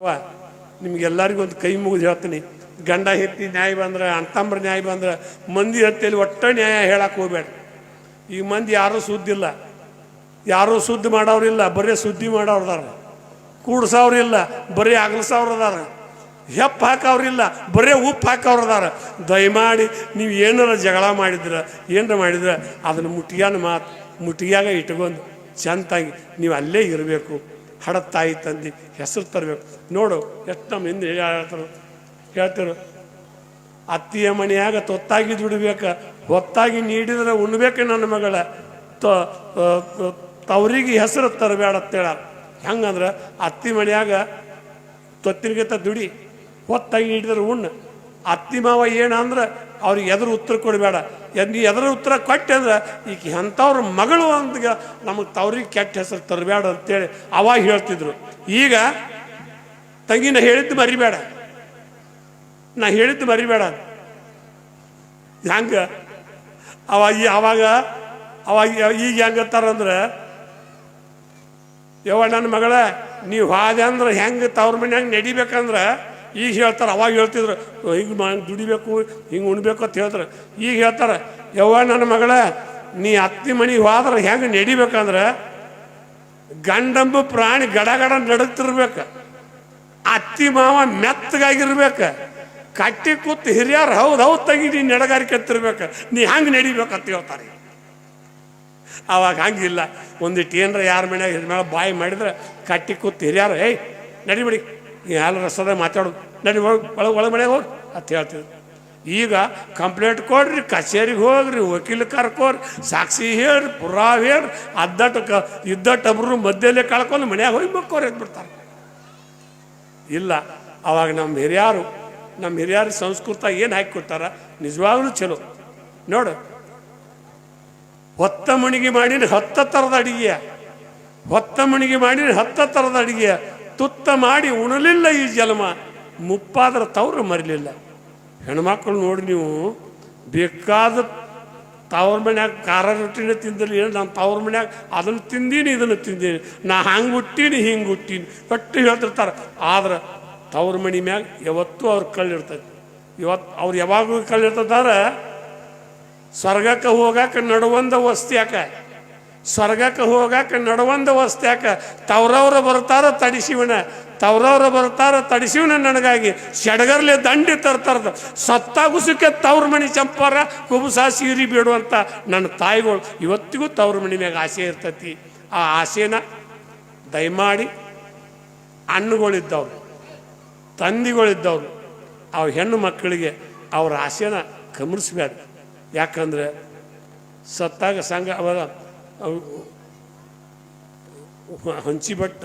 ವಾ, ನಿಮ್ಗೆಲ್ಲರಿಗೂ ಒಂದು ಕೈ ಮುಗಿದು ಹೇಳ್ತೀನಿ. ಗಂಡ ಹೆತ್ತಿ ನ್ಯಾಯ ಬಂದ್ರೆ ಅಣ್ತಂಬ್ರ ನ್ಯಾಯ ಬಂದ್ರೆ, ಮಂದಿ ಹತ್ತಿಯಲ್ಲಿ ಒಟ್ಟ ನ್ಯಾಯ ಹೇಳಕ್ಕೆ ಹೋಗ್ಬೇಡ. ಈ ಮಂದಿ ಯಾರೂ ಸುದ್ದಿಲ್ಲ ಯಾರೂ ಸುದ್ದಿ ಮಾಡೋರಿಲ್ಲ ಬರೀ ಸುದ್ದಿ ಮಾಡೋರ್ದಾರ ಕೂಡ್ಸವ್ರಿಲ್ಲ ಬರೀ ಅಗಲಸವ್ರದಾರ ಹೆಪ್ಪ ಹಾಕೋರಿಲ್ಲ ಬರೀ ಉಪ್ಪು ಹಾಕವ್ರು ಅದಾರ. ದಯಮಾಡಿ ನೀವು ಏನಾರ ಜಗಳ ಮಾಡಿದ್ರ, ಏನಾರ ಮಾಡಿದ್ರೆ, ಅದನ್ನು ಮುಟ್ಟಿಗೆನ ಮಾತು ಮುಟ್ಟಿಗೆಯಾಗ ಇಟ್ಕೊಂಡು ಚಂತಾಗಿ ನೀವು ಅಲ್ಲೇ ಇರಬೇಕು. ಹಡ ತಾಯಿ ತಂದೆ ಹೆಸರು ತರಬೇಕು. ನೋಡು, ಎಷ್ಟು ನಮ್ಮ ಹಿಂದೆ ಹೇಳ್ತಾರೆ, ಹೇಳ್ತಿರು. ಅತ್ತಿಯ ಮನೆಯಾಗ ತೊತ್ತಾಗಿ ದುಡಿಬೇಕು, ಹೊತ್ತಾಗಿ ನೀಡಿದ್ರೆ ಉಣ್ಬೇಕು ನನ್ನ ಮಗಳ. ತವರಿಗೆ ಹೆಸರು ತರಬೇಡ ಅಂತೇಳ ಹೆಂಗಂದ್ರೆ ಅತ್ತಿ ಮನೆಯಾಗ ತೊತ್ತಿನಗಿಂತ ದುಡಿ, ಹೊತ್ತಾಗಿ ನೀಡಿದ್ರೆ ಉಣ್ಣು. ಅತ್ತಿ ಮಾವ ಏನಂದ್ರೆ ಅವ್ರಿಗೆ ಎದುರು ಉತ್ತರ ಕೊಡಬೇಡ ನೀ ಎದುರು ಉತ್ತರ ಕೊಟ್ಟೆ ಅಂದ್ರೆ ಈಗ ಎಂಥವ್ರ ಮಗಳು ಅಂತ ನಮಗೆ ತವ್ರಿಗೆ ಕೆಟ್ಟ ಹೆಸರು ತರಬೇಡ ಅಂತೇಳಿ ಅವಾಗ ಹೇಳ್ತಿದ್ರು. ಈಗ ತಂಗಿನ ಹೇಳಿದ್ದು ಮರಿಬೇಡ. ನಾ ಹೇಳಿದ್ದು ಮರಿಬೇಡ. ಹೆಂಗ? ಅವಾಗ ಅವಾಗ ಅವಾಗ ಈಗ ಹೆಂಗತ್ತಾರಂದ್ರೆ ಯವ್ವ ನನ್ನ ಮಗಳ ನೀವು ಹಾದೆ ಅಂದ್ರೆ ಹೆಂಗೆ ತವ್ರ ಮನ್ಯಾಗ ನಡಿಬೇಕಂದ್ರೆ ಈಗ ಹೇಳ್ತಾರೆ, ಅವಾಗ ಹೇಳ್ತಿದ್ರು ಹಿಂಗೆ ಮಾ, ದುಡಿಬೇಕು, ಹಿಂಗೆ ಉಣ್ಬೇಕು ಅಂತ ಹೇಳ್ತಾರೆ. ಈಗ ಹೇಳ್ತಾರೆ, ಯವ್ವ ನನ್ನ ಮಗಳ, ನೀ ಅತ್ತಿ ಮನೆಗೆ ಹೋದ್ರೆ ಹೆಂಗೆ ನಡಿಬೇಕಂದ್ರೆ, ಗಂಡಂಬ ಪ್ರಾಣಿ ಗಡ ಗಡ ನಡಗ್ತಿರ್ಬೇಕು. ಅತ್ತಿ ಮಾವ ಮೆತ್ತಗಾಗಿರ್ಬೇಕು. ಕಟ್ಟಿ ಕೂತು ಹಿರಿಯರು, ಹೌದು ಹೌದು ತೆಗಿ ನೀ ನೆಡಗಾರಿಕೆ ಅಂತಿರ್ಬೇಕು ನೀ ಹಂಗೆ ಅಂತ ಹೇಳ್ತಾರೆ. ಅವಾಗ ಹಂಗಿಲ್ಲ. ಒಂದಿಟ್ಟು ಏನರ ಯಾರ ಮನ್ಯಾಗ ಹೆಣ್ಮಗಳ ಬಾಯಿ ಮಾಡಿದ್ರೆ ಕಟ್ಟಿ ಕೂತು ಹಿರಿಯಾರು, ಏಯ್ ನಡಿಬಿಡಿ ನೀ ಹಾಲು ರಸದ ಮಾತಾಡೋದು ನಡಿ ಒಳಗೆ ಒಳಗೆ ಒಳಗೆ ಮನೆಗೆ ಹೋಗಿ ಅಂತ ಹೇಳ್ತಿದ್ರು. ಈಗ ಕಂಪ್ಲೇಂಟ್ ಕೊಡ್ರಿ, ಕಚೇರಿಗೆ ಹೋಗ್ರಿ, ವಕೀಲ ಕರ್ಕೋರಿ ಸಾಕ್ಷಿ ಹೇಳ್ರಿ, ಪುರಾವ್ ಹೇಳ್ರಿ ಟಕ ಕ ಟಬ್ರು ಮಧ್ಯಲ್ಲೇ ಕಳ್ಕೊಂಡು ಮನ್ಯಾಗ ಹೋಗಿ ಮಕ್ಕೋರಿ ಅಂದ್ಬಿಡ್ತಾರೆ ಇಲ್ಲ, ಅವಾಗ ನಮ್ಮ ಹಿರಿಯರು ನಮ್ಮ ಹಿರಿಯರು ಸಂಸ್ಕೃತ ಏನು ಹಾಕಿ ಕೊಟ್ಟಾರ ನಿಜವಾಗ್ಲೂ ಚಲೋ. ನೋಡು. ಹೊತ್ತ ಮಣಿಗೆ ಮಾಡಿನ ಹತ್ತ ಥರದ ಅಡಿಗೆಯ. ಹೊತ್ತ ಮಣಿಗೆ ಮಾಡಿನ ಹತ್ತ ಥರದ ಅಡಿಗೆಯ. ತುತ್ತ ಮಾಡಿ ಉಣಲಿಲ್ಲ ಈ ಜನ್ಮ ಮುಪ್ಪಾದ್ರ ತವ್ರು ಮರಿಲಿಲ್ಲ. ಹೆಣ್ಮಕ್ಳು ನೋಡಿ ನೀವು, ಬೇಕಾದ ತವ್ರ ಮನ್ಯಾಗ ಖಾರ ರೊಟ್ಟಿನ ತಿಂದಿಲ್ಲ ಏನು ನಾನು ತವ್ರ ಮನ್ಯಾಗ ಅದನ್ನು ತಿಂದೀನಿ, ಇದನ್ನು ತಿಂದೀನಿ, ನಾ ಹಂಗೆ ಹುಟ್ಟೀನಿ, ಹಿಂಗೆ ಹುಟ್ಟೀನಿ, ಒಟ್ಟು ಹೇಳ್ತಿರ್ತಾರೆ. ಆದ್ರೆ ತವ್ರ ಮಣಿ ಮ್ಯಾಗ ಯಾವತ್ತೂ ಅವ್ರ ಕಳ್ಳಿರ್ತೈತಿ ಇವತ್ತು ಅವ್ರು ಯಾವಾಗಲೂ ಕಳ್ಳಿರ್ತದಾರ ಸ್ವರ್ಗಕ್ಕೆ ಹೋಗಾಕ ನಡುವಂದ ವಸ್ತ್ಯಾಕ ಸ್ವರ್ಗಕ್ಕೆ ಹೋಗಾಕ ನಡುವಂದ ವಸ್ತ್ಯಾಕ ತವ್ರವ್ರ ಬರ್ತಾರ ತಡಿಸಿವನ. ತವ್ರವ್ರ ಬರ್ತಾರ ತಡಿಸಿವನ ನನಗಾಗಿ. ಸೆಡಗರ್ಲೆ ದಂಡಿ ತರ್ತಾರದ. ಸತ್ತಾಗುಸಕ್ಕೆ ತವ್ರ ಮನೆ ಚಂಪಾರ, ಕುಬುಸ ಸೀರಿ ಬೇಡುವಂಥ ನನ್ನ ತಾಯಿಗಳು. ಇವತ್ತಿಗೂ ತವ್ರ ಮನೆ ಮ್ಯಾಗ ಆಸೆ ಇರ್ತೈತಿ. ಆ ಆಸೆನ ದಯಮಾಡಿ ಹಣ್ಣುಗಳಿದ್ದವ್ರು ತಂದಿಗಳಿದ್ದವ್ರು, ಅವು ಹೆಣ್ಣು ಮಕ್ಕಳಿಗೆ ಅವ್ರ ಆಸೆನ ಕಮರಿಸ್ಬೇಡ ಯಾಕಂದ್ರೆ ಸತ್ತಾಗ ಸಂಘ ಹಂಚಿಬಟ್ಟ.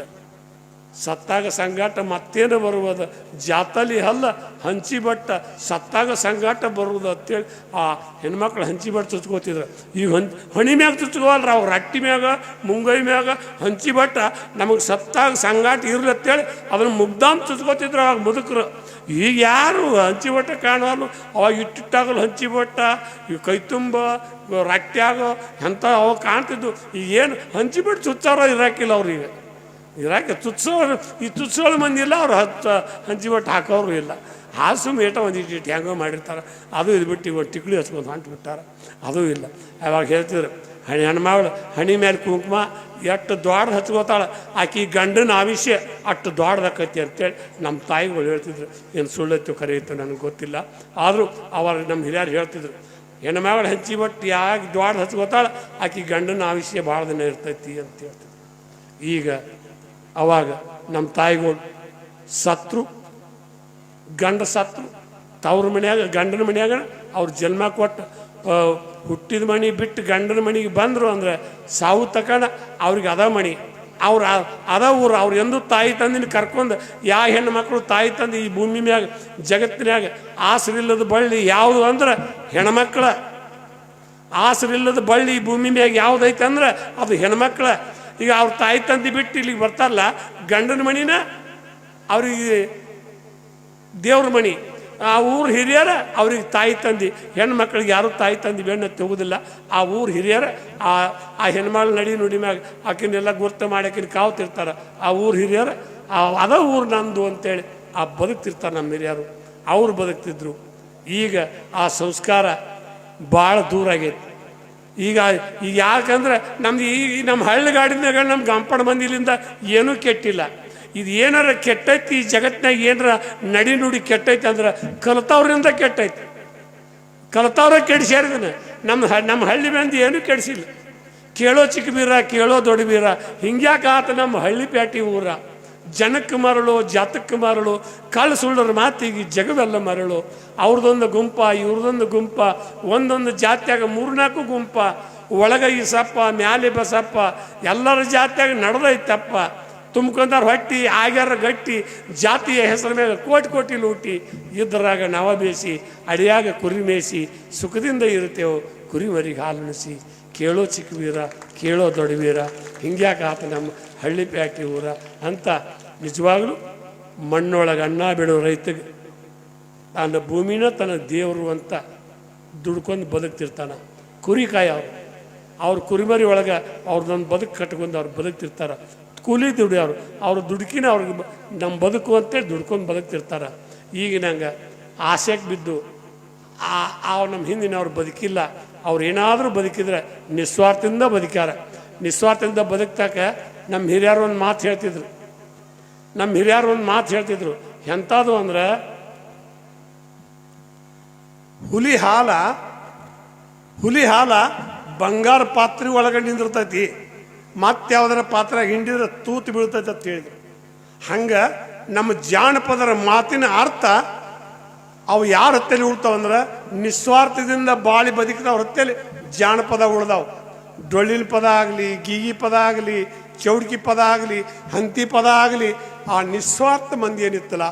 ಸತ್ತಾಗ ಸಂಗಾಟ ಮತ್ತೇನು ಬರುವುದು? ಜಾತಲಿ ಅಲ್ಲ, ಹಂಚಿಬಟ್ಟ. ಸತ್ತಾಗ ಸಂಗಾಟ ಬರುವುದು ಅಂತೇಳಿ ಆ ಹೆಣ್ಮಕ್ಳು ಹಂಚಿಬಟ್ಟು ಚುಚ್ಕೋತಿದ್ರು. ಈಗ ಹಂಚ್ ಹಣಿ ಮ್ಯಾಗ ಚುಚ್ಕೋವಲ್ರ ಅವ್ರು ರಟ್ಟಿ ಮ್ಯಾಗ, ಮುಂಗೈ ಮ್ಯಾಗ ಹಂಚಿಬಟ್ಟ. ನಮಗೆ ಸತ್ತಾಗ ಸಂಗಾಟ ಇರ್ಲಿ ಅಂತೇಳಿ ಅದನ್ನು ಮುಗ್ದಾಮ್ ಚುಚ್ಕೋತಿದ್ರು ಅವಾಗ ಮುದುಕರು. ಈಗ ಯಾರು ಹಂಚಿ ಹಂಚಿಬಟ್ಟ ಕಾಣವಲ್ಲ? ಅವಾಗ ಇಟ್ಟಿಟ್ಟಾಗಲು ಹಂಚಿಬಟ್ಟ ಈ ಕೈ ತುಂಬ ರಟ್ಟ್ಯಾಗ ಎಂಥ ಅವ ಕಾಣ್ತಿದ್ದು ಈಗ ಏನು ಹಂಚಿಬಿಟ್ಟು ಚುಚ್ಚಾರೋ ಇರಾಕಿಲ್ಲ ಅವ್ರಿಗೆ ಇರಾಕೆ ತುತ್ಸೋರು ಈ ತುತ್ಸೋಳು ಮಂದಿ ಇಲ್ಲ, ಅವ್ರು ಹತ್ತು ಹಂಚಿಬಟ್ಟು ಹಾಕೋರು ಇಲ್ಲ. ಹಾಸು ಮೇಟ ಒಂದು ಇಟ್ಟು ಹೆಂಗೋ ಮಾಡಿರ್ತಾರೆ. ಅದು ಇದು ಬಿಟ್ಟು ಇವಾಗ ಟಿಕ್ಳಿ ಹಚ್ಕೊಂಡು ಹೊಂಟು ಬಿಟ್ಟಾರ ಅದೂ ಇಲ್ಲ. ಅವಾಗ ಹೇಳ್ತಿದ್ರು, ಹಣಿ ಹೆಣ್ಮಗಳು, ಹಣಿ ಮೇಲೆ ಕುಂಕುಮ ಎಷ್ಟು ದ್ವಾರದ ಹಚ್ಕೋತಾಳೆ, ಆಕಿ ಗಂಡನ ಆವಿಷ್ಯ ಅಷ್ಟು ದ್ವಾರದಕ್ಕೈತಿ ಅಂತೇಳಿ ನಮ್ಮ ತಾಯಿಗಳು ಹೇಳ್ತಿದ್ರು. ಏನು ಸುಳ್ಳತ್ತು ಕರೆಯಿತು ನನಗೆ ಗೊತ್ತಿಲ್ಲ. ಆದರೂ ಅವಾಗ ನಮ್ಮ ಹಿರಿಯರು ಹೇಳ್ತಿದ್ರು ಹೆಣ್ಮಗಳು ಹಂಚಿ ಬಟ್ಟು ಯಾಕೆ ದ್ವಾಡ್ದ ಹಚ್ಕೋತಾಳೆ, ಆಕಿ ಗಂಡನ ಆವಿಷ್ಯ ಭಾಳ ದಿನ ಇರ್ತೈತಿ ಅಂತ ಹೇಳ್ತಿದ್ರು. ಈಗ ಅವಾಗ ನಮ್ಮ ತಾಯಿಗಳು ಸತ್ರು, ಗಂಡ ಸತ್ರು, ತವ್ರ ಮನ್ಯಾಗ, ಗಂಡನ ಮನ್ಯಾಗ ಅವ್ರ ಜನ್ಮ ಕೊಟ್ಟು ಹುಟ್ಟಿದ ಮಣಿ ಬಿಟ್ಟು ಗಂಡನ ಮನೆಗೆ ಬಂದರು ಅಂದ್ರೆ ಸಾವು ತಕೊಂಡ ಅವ್ರಿಗೆ ಅದ ಮಣಿ. ಅವ್ರು ಅದ ಊರು, ಅವ್ರು ಎಂದೂ ತಾಯಿ ತಂದಿನ ಕರ್ಕೊಂಡು ಯಾವ ಹೆಣ್ಣು ಮಕ್ಕಳು ತಾಯಿ ತಂದು ಈ ಭೂಮಿ ಮ್ಯಾಗ, ಜಗತ್ತಿನ್ಯಾಗ ಆಸರಿಲ್ಲದ ಬಳ್ಳಿ ಯಾವುದು ಅಂದ್ರೆ ಹೆಣ್ಮಕ್ಳ. ಆಸರಿಲ್ಲದ ಬಳ್ಳಿ ಭೂಮಿ ಮ್ಯಾಗ ಯಾವುದೈತೆ ಅಂದ್ರೆ ಅದು ಹೆಣ್ಮಕ್ಳ. ಈಗ ಅವ್ರ ತಾಯಿ ತಂದಿ ಬಿಟ್ಟು ಇಲ್ಲಿಗೆ ಬರ್ತಾರಲ್ಲ, ಗಂಡನ ಮಣಿನ ಅವ್ರಿಗೆ ದೇವ್ರ ಮಣಿ. ಆ ಊರು ಹಿರಿಯರ ಅವ್ರಿಗೆ ತಾಯಿ ತಂದಿ. ಹೆಣ್ಣು ಮಕ್ಕಳಿಗೆ ಯಾರು ತಾಯಿ ತಂದಿ ಬೆಣ್ಣೆ ತೆಗುದಿಲ್ಲ. ಆ ಊರು ಹಿರಿಯರ, ಆ ಆ ಹೆಣ್ಮಳ ನಡಿ ನುಡಿ ಮ್ಯಾಗ ಆಕಿನೆಲ್ಲ ಗುರ್ತು ಮಾಡಿ ಆಕಿನ ಕಾವ್ತಿರ್ತಾರೆ ಆ ಊರು ಹಿರಿಯರ, ಆ, ಅದ ಊರು ನಂದು ಅಂತೇಳಿ ಆ ಬದುಕ್ತಿರ್ತಾರೆ ನಮ್ಮ ಹಿರಿಯರು. ಅವ್ರು ಬದುಕ್ತಿದ್ರು. ಈಗ ಆ ಸಂಸ್ಕಾರ ಭಾಳ ದೂರ ಆಗೈತಿ. ಈಗ ಈಗ ಯಾಕಂದ್ರೆ ನಮ್ದು ಈ ನಮ್ಮ ಹಳ್ಳಿಗಾಡಿನಾಗ ನಮ್ಮ ಗಂಪಣ ಮಂದಿಲಿಂದ ಏನೂ ಕೆಟ್ಟಿಲ್ಲ. ಇದು ಏನಾರ ಕೆಟ್ಟೈತಿ? ಈ ಜಗತ್ತಿನಾಗ ಏನಾರ ನಡಿ ನುಡಿ ಕೆಟ್ಟೈತಿ ಅಂದ್ರೆ ಕಲಿತವ್ರಿಂದ ಕೆಟ್ಟೈತಿ. ಕಲಿತವ್ರ ಕೆಡಿಸ್ಯಾರ ಇದನ್ನು ನಮ್ಮ ನಮ್ಮ ಹಳ್ಳಿ ಮಂದಿ ಏನೂ ಕೆಡಿಸಿಲ್ಲ. ಕೇಳೋ ಚಿಕ್ಕ ಬೀರ ಕೇಳೋ ದೊಡ್ಡ ಬೀರ ಹಿಂಗ್ಯಾಕೆ ಆತ ನಮ್ಮ ಹಳ್ಳಿ ಪ್ಯಾಟಿ ಊರ. ಜನಕ್ಕೆ ಮರಳು, ಜಾತಕ್ಕೆ ಮರಳು ಕಳ್ಳು ಸುಳ್ಳರ ಮಾತಿಗೆ ಜಗವೆಲ್ಲ ಮರಳು. ಅವ್ರದ್ದೊಂದು ಗುಂಪ, ಇವ್ರದೊಂದು ಗುಂಪ, ಒಂದೊಂದು ಜಾತ್ಯಾಗ ಮೂರ್ನಾಲ್ಕು ಗುಂಪ. ಒಳಗ ಈ ಸಪ್ಪ ಮ್ಯಾಲೆ ಬಸಪ್ಪ, ಎಲ್ಲರ ಜಾತ್ಯಾಗ ನಡೆದೈತಪ್ಪ. ತುಂಬ್ಕೊಂಡಾರ ಹೊಟ್ಟಿ, ಆಗ್ಯಾರ ಗಟ್ಟಿ, ಜಾತಿಯ ಹೆಸರ ಮೇಲೆ ಕೋಟಿ ಕೋಟಿ ಲೂಟಿ ಇದ್ರಾಗ ನವ ಬೇಸಿ, ಅಡಿಯಾಗ ಕುರಿ ಮೇಯಿಸಿ, ಸುಖದಿಂದ ಇರುತ್ತೇವೋ ಕುರಿ ಮರಿಗೆ ಹಾಲುಣಿಸಿ. ಕೇಳೋ ಚಿಕ್ಕವೀರ ಕೇಳೋ ದೊಡ್ಡ ವೀರ, ಹಿಂಗ್ಯಾಕೆ ಆತ ನಮ್ಮ ಹಳ್ಳಿ ಪ್ಯಾಕಿ ಊರ ಅಂತ ನಿಜವಾಗ್ಲೂ ಮಣ್ಣೊಳಗೆ ಅನ್ನ ಬಿಡೋ ರೈತಗೆ ತನ್ನ ಭೂಮಿನ ತನ್ನ ದೇವರು ಅಂತ ದುಡ್ಕೊಂಡು ಬದುಕ್ತಿರ್ತಾನ. ಕುರಿ ಕಾಯ ಅವ್ರು. ಅವ್ರ ಕುರಿಮರಿ ಒಳಗೆ ಅವ್ರದ್ದೊಂದು ಬದುಕು ಕಟ್ಕೊಂಡು ಅವ್ರು ಬದುಕ್ತಿರ್ತಾರೆ. ಕೂಲಿ ದುಡಿಯೋರು ಅವ್ರ. ದುಡುಕಿನ ಅವ್ರಿಗೆ ನಮ್ಮ ಬದುಕು ಅಂತೇಳಿ ದುಡ್ಕೊಂಡು ಬದುಕ್ತಿರ್ತಾರೆ. ಈಗಿನಂಗೆ ಆಸೆಗೆ ಬಿದ್ದು ಆ ಆ ನಮ್ಮ ಹಿಂದಿನವ್ರು ಬದುಕಿಲ್ಲ. ಅವ್ರು ಏನಾದರೂ ಬದುಕಿದ್ರೆ ನಿಸ್ವಾರ್ಥದಿಂದ ಬದುಕ್ಯಾರ. ನಿಸ್ವಾರ್ಥದಿಂದ ಬದುಕ್ತಾಕ ನಮ್ಮ ಹಿರಿಯರು ಒಂದು ಮಾತು ಹೇಳ್ತಿದ್ರು. ನಮ್ಮ ಹಿರಿಯರು ಒಂದು ಮಾತು ಹೇಳ್ತಿದ್ರು. ಎಂಥದ್ದು ಅಂದ್ರೆ ಹುಲಿ ಹಾಲ ಹುಲಿ ಹಾಲ ಬಂಗಾರ ಪಾತ್ರೆ ಒಳಗಡೆ ನಿಂದಿರ್ತೈತಿ. ಮತ್ತೆ ಯಾವ್ದಾರ ಪಾತ್ರ ಹಿಂಡಿದ್ರೆ ತೂತು ಬೀಳ್ತೈತೆ ಅಂತ ಹೇಳಿದ್ರು. ಹಂಗೆ ನಮ್ಮ ಜಾನಪದರ ಮಾತಿನ ಅರ್ಥ ಅವು ಯಾರ ಹೊತ್ತಲ್ಲಿ ಉಳ್ತಾವಂದ್ರೆ ನಿಸ್ವಾರ್ಥದಿಂದ ಬಾಳಿ ಬದುಕಿದವ್ರ ಹೊತ್ತಲ್ಲಿ ಜಾನಪದ ಉಳ್ದಾವು. ಡೊಳ್ಳಿನ ಪದ ಆಗಲಿ, ಗೀಗಿ ಪದ ಆಗಲಿ, ಚೌಡ್ಕಿ ಪದ ಆಗಲಿ, ಹಂತಿ ಪದ ಆಗಲಿ, ಆ ನಿಸ್ವಾರ್ಥ ಮಂದಿ ಏನಿತ್ತಲ್ಲ,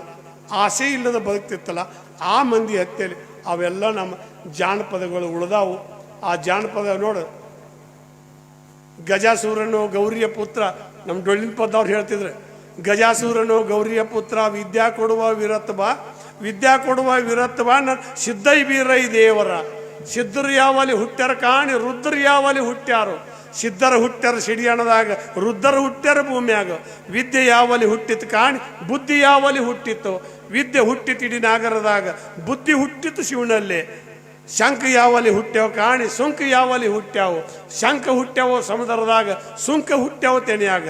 ಆಸೆ ಇಲ್ಲದ ಬದುಕ್ತಿತ್ತಲ್ಲ, ಆ ಮಂದಿ ಹತ್ತಲ್ಲಿ ಅವೆಲ್ಲ ನಮ್ಮ ಜಾನಪದಗಳು ಉಳ್ದಾವು. ಆ ಜಾನಪದ ನೋಡು ಗಜಾಸೂರನು ಗೌರಿಯ ಪುತ್ರ ನಮ್ಮ ಡೊಳ್ಳಿನ ಪದ್ದವ್ರು ಹೇಳ್ತಿದ್ರೆ, ಗಜಾಸೂರನು ಗೌರಿಯ ಪುತ್ರ, ವಿದ್ಯಾ ಕೊಡುವ ವಿರತ್ವ ವಿದ್ಯಾ ಕೊಡುವ ವಿರತ್ವ ಸಿದ್ಧೈ ಬೀರೈ ದೇವರ. ಸಿದ್ಧರು ಯಾವಲಿ ಹುಟ್ಟ್ಯಾರ ಕಾಣಿ ರುದ್ರ ಯಾವಲಿ ಹುಟ್ಟ್ಯಾರು? ಸಿದ್ಧರು ಹುಟ್ಟ್ಯಾರ ಸಿಡಿಯಣದಾಗ ರುದ್ರ ಹುಟ್ಟ್ಯಾರ ಭೂಮಿಯಾಗ. ವಿದ್ಯೆ ಯಾವಲಿ ಹುಟ್ಟಿತ್ತು ಕಾಣಿ, ಬುದ್ಧಿ ಯಾವಲಿ ಹುಟ್ಟಿತ್ತು? ವಿದ್ಯೆ ಹುಟ್ಟಿತ್ತು ಇಡೀ ನಾಗರದಾಗ, ಬುದ್ಧಿ ಹುಟ್ಟಿತ್ತು ಶಿವನಲ್ಲೇ. ಶಂಖ ಯಾವಲ್ಲಿ ಹುಟ್ಟ್ಯಾವ ಕಾಣಿ, ಸುಂಕ ಯಾವಲ್ಲಿ ಹುಟ್ಟ್ಯಾವು, ಶಂಖ ಹುಟ್ಟ್ಯಾವ ಸಮುದ್ರದಾಗ, ಸುಂಕ ಹುಟ್ಟ್ಯಾವ ತೆನೆಯಾಗ.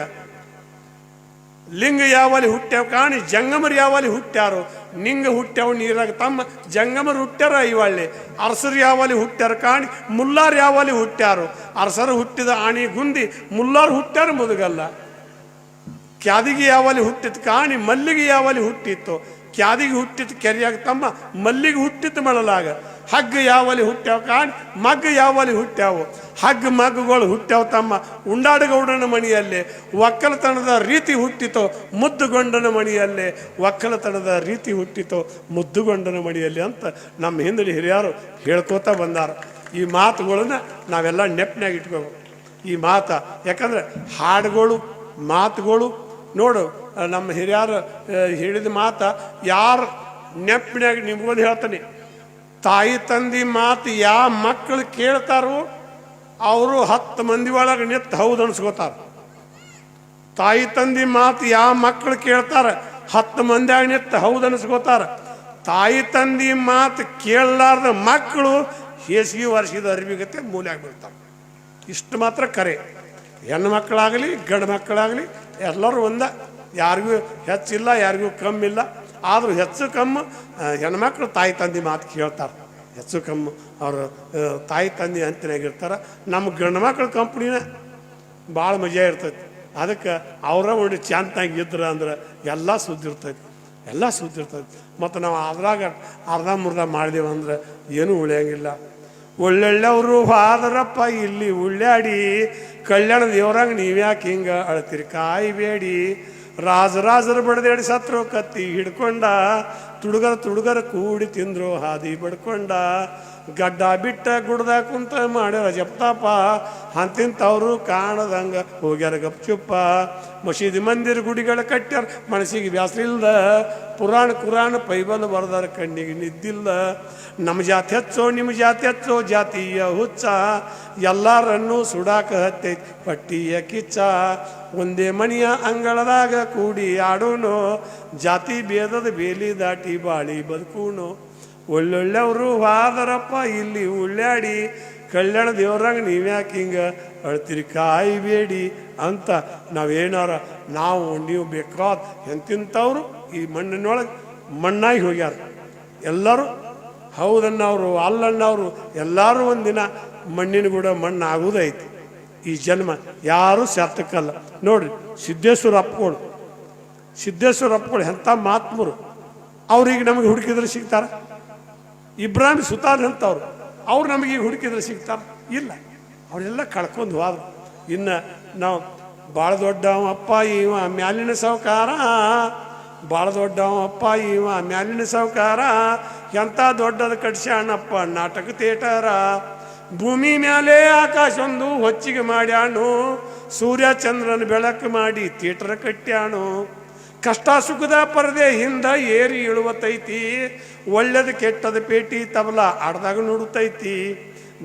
ಲಿಂಗ ಯಾವಲ್ಲಿ ಹುಟ್ಟ್ಯಾವ ಕಾಣಿ, ಜಂಗಮರು ಯಾವಲ್ಲಿ ಹುಟ್ಟ್ಯಾರು, ನಿಂಗ ಹುಟ್ಟ್ಯಾವ ನೀರಾಗ ತಮ್ಮ ಜಂಗಮರು ಹುಟ್ಟ್ಯಾರ ಐವಳ್ಳಿ ಅರಸರು ಯಾವಲ್ಲಿ ಹುಟ್ಟ್ಯಾರ ಕಾಣಿ, ಮುಲ್ಲಾರು ಯಾವಲ್ಲಿ ಹುಟ್ಟ್ಯಾರು. ಅರಸರು ಹುಟ್ಟಿದ ಆಣಿ ಗುಂದಿ, ಮುಲ್ಲಾರು ಹುಟ್ಟ್ಯಾರ ಮುದುಗಲ್ಲ. ಕ್ಯಾದಿಗೆ ಯಾವಲ್ಲಿ ಹುಟ್ಟಿತ್ತು ಕಾಣಿ, ಮಲ್ಲಿಗೆ ಯಾವಲ್ಲಿ ಹುಟ್ಟಿತ್ತು, ಕ್ಯಾದಿಗೆ ಹುಟ್ಟಿತ್ತು ಕೆರೆಯಾಗ ತಮ್ಮ ಮಲ್ಲಿಗೆ ಹುಟ್ಟಿತ್ತು ಮಳಲಾಗ. ಹಗ್ಗ ಯಾವಲ್ಲಿ ಹುಟ್ಟ್ಯಾವ ಕಾಣಿ, ಮಗ್ಗ ಯಾವಲ್ಲಿ ಹುಟ್ಟ್ಯಾವು? ಹಗ್ಗ ಮಗ್ಗುಗಳು ಹುಟ್ಟ್ಯಾವ ತಮ್ಮ ಉಂಡಾಡಗೌಡನ ಮಣಿಯಲ್ಲೇ. ಒಕ್ಕಲತನದ ರೀತಿ ಹುಟ್ಟಿತೋ ಮುದ್ದುಗೊಂಡನ ಮಣಿಯಲ್ಲೇ. ಒಕ್ಕಲತನದ ರೀತಿ ಹುಟ್ಟಿತೋ ಮುದ್ದುಗೊಂಡನ ಮಣಿಯಲ್ಲಿ ಅಂತ ನಮ್ಮ ಹಿಂದಿನ ಹಿರಿಯರು ಹೇಳ್ಕೋತಾ ಬಂದಾರ. ಈ ಮಾತುಗಳನ್ನ ನಾವೆಲ್ಲ ನೆಪ್ನಾಗಿ ಇಟ್ಕೋಬೇಕು. ಈ ಮಾತ, ಯಾಕಂದ್ರೆ ಹಾಡುಗಳು, ಮಾತುಗಳು, ನೋಡು, ನಮ್ಮ ಹಿರಿಯರು ಹೇಳಿದ ಮಾತ ಯಾರು ನೆಪ್ಪಿನಾಗ ನಿಮ್ಗೊಂದು ಹೇಳ್ತಾನೆ. ತಾಯಿ ತಂದಿ ಮಾತು ಯಾವ ಮಕ್ಕಳು ಕೇಳ್ತಾರೋ ಅವರು ಹತ್ತು ಮಂದಿ ಒಳಗೆ ನಿತ್ತು ಹೌದು ಅನ್ಸ್ಕೋತಾರ. ತಾಯಿ ತಂದಿ ಮಾತು ಯಾವ ಮಕ್ಕಳು ಕೇಳ್ತಾರ ಹತ್ತು ಮಂದಿಯಾಗ ನಿತ್ತು ಹೌದು ಅನ್ಸ್ಕೋತಾರ. ತಾಯಿ ತಂದಿ ಮಾತು ಕೇಳಲಾರ್ದ ಮಕ್ಕಳು ಹೇಸಿಗೆ ವರ್ಷದ ಅರಿವಿಗತೆ ಮೂಲೆ ಆಗಿಬಿಡ್ತಾರೆ ಇಷ್ಟು ಮಾತ್ರ ಕರೆ. ಹೆಣ್ಣು ಮಕ್ಕಳಾಗಲಿ ಗಂಡು ಮಕ್ಕಳಾಗಲಿ ಎಲ್ಲರೂ ಒಂದ. ಯಾರಿಗೂ ಹೆಚ್ಚಿಲ್ಲ, ಯಾರಿಗೂ ಕಮ್ಮಿಲ್ಲ. ಆದರೂ ಹೆಚ್ಚು ಕಮ್ಮಿ ಹೆಣ್ಮಕ್ಳು ತಾಯಿ ತಂದೆ ಮಾತು ಕೇಳ್ತಾರೆ. ಹೆಚ್ಚು ಕಮ್ಮಿ ಅವರು ತಾಯಿ ತಂದೆ ಅಂತಿನಾಗಿರ್ತಾರೆ. ನಮ್ಮ ಗಂಡು ಕಂಪ್ನಿನೇ ಭಾಳ ಮಜಾ ಇರ್ತೈತಿ. ಅದಕ್ಕೆ ಅವರ ಒಂದು ಚಾಂತಾಗಿ ಇದ್ರೆ ಅಂದ್ರೆ ಎಲ್ಲ ಸುದ್ದಿ ಇರ್ತೈತಿ. ಎಲ್ಲ ಸುದ್ದಿ ಇರ್ತೈತಿ. ಮತ್ತು ನಾವು ಅದ್ರಾಗ ಅರ್ಧ ಮುರ್ಧ ಅಂದ್ರೆ ಏನೂ ಉಳಿಯಂಗಿಲ್ಲ. ಒಳ್ಳೊಳ್ಳೆವರು ಹಾದರಪ್ಪ, ಇಲ್ಲಿ ಉಳ್ಳಾಡಿ. ಕಲ್ಯಾಣ ದೇವರಾಗ ನೀವ್ಯಾಕೆ ಹಿಂಗೆ ಅಳ್ತೀರಿ? ಕಾಯಿಬೇಡಿ ರಾಜರಾಜರು ಬಡದೇಡಿ ಸತ್ರು ಕತ್ತಿ ಹಿಡ್ಕೊಂಡ ತುಡುಗರ ತುಡುಗರ ಕೂಡಿ ತಿಂದ್ರು ಹಾದಿ ಬಡ್ಕೊಂಡ ಗಡ್ಡ ಬಿಟ್ಟ ಗುಡ್ದ ಕುಂತ ಮಾಡ್ಯಾರ ಜಪ್ತಾಪ. ಅಂತಿಂತವ್ರು ಕಾಣದಂಗ ಹೋಗ್ಯಾರ ಗಪ್ಚುಪ್ಪ ಮಸೀದಿ ಮಂದಿರ ಗುಡಿಗಳ ಕಟ್ಟ್ಯಾರ, ಮನಸ್ಸಿಗೆ ಬ್ಯಾಸ್ರಿಲ್ದ ಪುರಾಣ ಕುರಾಣ ಪೈಬಲ್ ಬರ್ದಾರ, ಕಣ್ಣಿಗೆ ನಿದ್ದಿಲ್ಲ. ನಮ್ಮ ಜಾತಿ ಹಚ್ಚೋ ನಿಮ್ಮ ಜಾತಿ ಹಚ್ಚೋ, ಜಾತಿಯ ಹುಚ್ಚ. ಎಲ್ಲರನ್ನೂ ಸುಡಾಕ ಹತ್ತೈತಿ, ಪಟ್ಟಿಯ ಕಿಚ್ಚ. ಒಂದೇ ಮಣಿಯ ಅಂಗಳದಾಗ ಕೂಡಿ ಆಡೋಣ ಜಾತಿ ಭೇದದ ಬೇಲಿ ದಾಟಿ ಬಾಳಿ ಬದುಕೂನು. ಒಳ್ಳೊಳ್ಳೆವರು ಹಾದರಪ್ಪ ಇಲ್ಲಿ ಉಳ್ಳಾಡಿ, ಕಲ್ಯಾಣ ದೇವ್ರಂಗ ನೀವ್ಯಾಕೆ ಹಿಂಗೆ ಅಳ್ತಿರಿ? ಕಾಯಬೇಡಿ ಅಂತ ನಾವೇನಾರ, ನಾವು, ನೀವು ಬೇಕಾದ ಎಂತಿಂಥವ್ರು ಈ ಮಣ್ಣಿನೊಳಗೆ ಮಣ್ಣಾಗಿ ಹೋಗ್ಯಾರ. ಎಲ್ಲರೂ ಹೌದನ್ನವರು ಅಲ್ಲಣ್ಣವರು ಎಲ್ಲರೂ ಒಂದಿನ ಮಣ್ಣಿನ ಕೂಡ ಮಣ್ಣು ಆಗುವುದೈತಿ ಈ ಜನ್ಮ ಯಾರೂ ಸಾರ್ಥಕಲ್ಲ. ನೋಡ್ರಿ ಸಿದ್ದೇಶ್ವರ ಅಪ್ಪಗಳು ಸಿದ್ದೇಶ್ವರ ಅಪ್ಪಗಳು ಎಂಥ ಮಾತ್ಮರು ಅವ್ರಿಗೆ ನಮಗೆ ಹುಡುಕಿದ್ರೆ ಸಿಗ್ತಾರ? ಇಬ್ರಾಹಿಂ ಸುತಾನ್ ಅಂತವ್ರು. ಅವ್ರು ನಮಗೆ ಹುಡುಕಿದ್ರೆ ಸಿಗ್ತಾರ? ಇಲ್ಲ. ಅವರೆಲ್ಲ ಕಳ್ಕೊಂಡು ಹೋದ್ರು. ಇನ್ನು ನಾವು ಭಾಳ ದೊಡ್ಡವ ಅಪ್ಪ, ಇವ ಮ್ಯಾಲಿನ ಸಾವುಕಾರ. ಭಾಳ ದೊಡ್ಡವ ಅಪ್ಪ, ಇವ ಮ್ಯಾಲಿನ ಸಾವುಕಾರ. ಎಂಥ ದೊಡ್ಡದು ಕಟ್ಸ್ಯಾಣಪ್ಪ ನಾಟಕ ಥಿಯೇಟರ. ಭೂಮಿ ಮ್ಯಾಲೆ ಆಕಾಶೊಂದು ಹೊಚ್ಚಿಗೆ ಮಾಡ್ಯಾಣು ಸೂರ್ಯ ಚಂದ್ರನ ಬೆಳಕು ಮಾಡಿ ಥಿಯೇಟರ್ ಕಟ್ಟ್ಯಾನು. ಕಷ್ಟ ಸುಖದ ಪರದೆ ಹಿಂದ ಏರಿ ಇಳುವತೈತಿ. ಒಳ್ಳೇದು ಕೆಟ್ಟದ ಪೇಟಿ ತಬಲ ಆಡ್ದಾಗ ನೋಡುತ್ತೈತಿ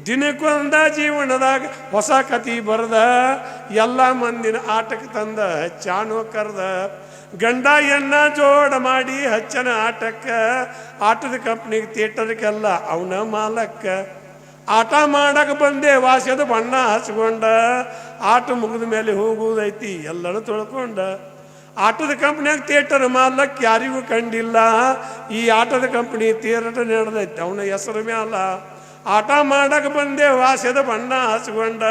ದಿನಕ್ಕೊಂದ ಜೀವನದಾಗ ಹೊಸ ಕತಿ ಬರದ. ಎಲ್ಲ ಮಂದಿನ ಆಟಕ್ಕೆ ತಂದ ಚಾನೋ ಕರೆದ. ಗಂಡ ಎಣ್ಣ ಜೋಡ ಮಾಡಿ ಹಚ್ಚನ ಆಟಕ್ಕ. ಆಟದ ಕಂಪ್ನಿಗೆ ಥಿಯೇಟರ್ಗೆಲ್ಲ ಅವನ ಮಾಲಕ್ಕ. ಆಟ ಮಾಡಕ್ಕೆ ಬಂದೆ ವಾಸ್ಯದ ಬಣ್ಣ ಹಚ್ಕೊಂಡ. ಆಟ ಮುಗಿದ ಮೇಲೆ ಹೋಗುವುದೈತಿ ಎಲ್ಲರೂ ತೊಳ್ಕೊಂಡ. ಆಟದ ಕಂಪ್ನಿಯಾಗ ಥಿಯೇಟರ್ ಮಾಲಕ್ ಯಾರಿಗೂ ಕಂಡಿಲ್ಲ. ಈ ಆಟದ ಕಂಪ್ನಿ ಥಿಯೇಟರ್ ನಡೆದೈತೆ, ಅವನ ಹೆಸರು ಮ್ಯಾಲ. ಆಟ ಮಾಡಕ್ಕೆ ಬಂದೆ, ವಾಸ್ಯದ ಬಣ್ಣ ಹಚ್ಕೊಂಡ.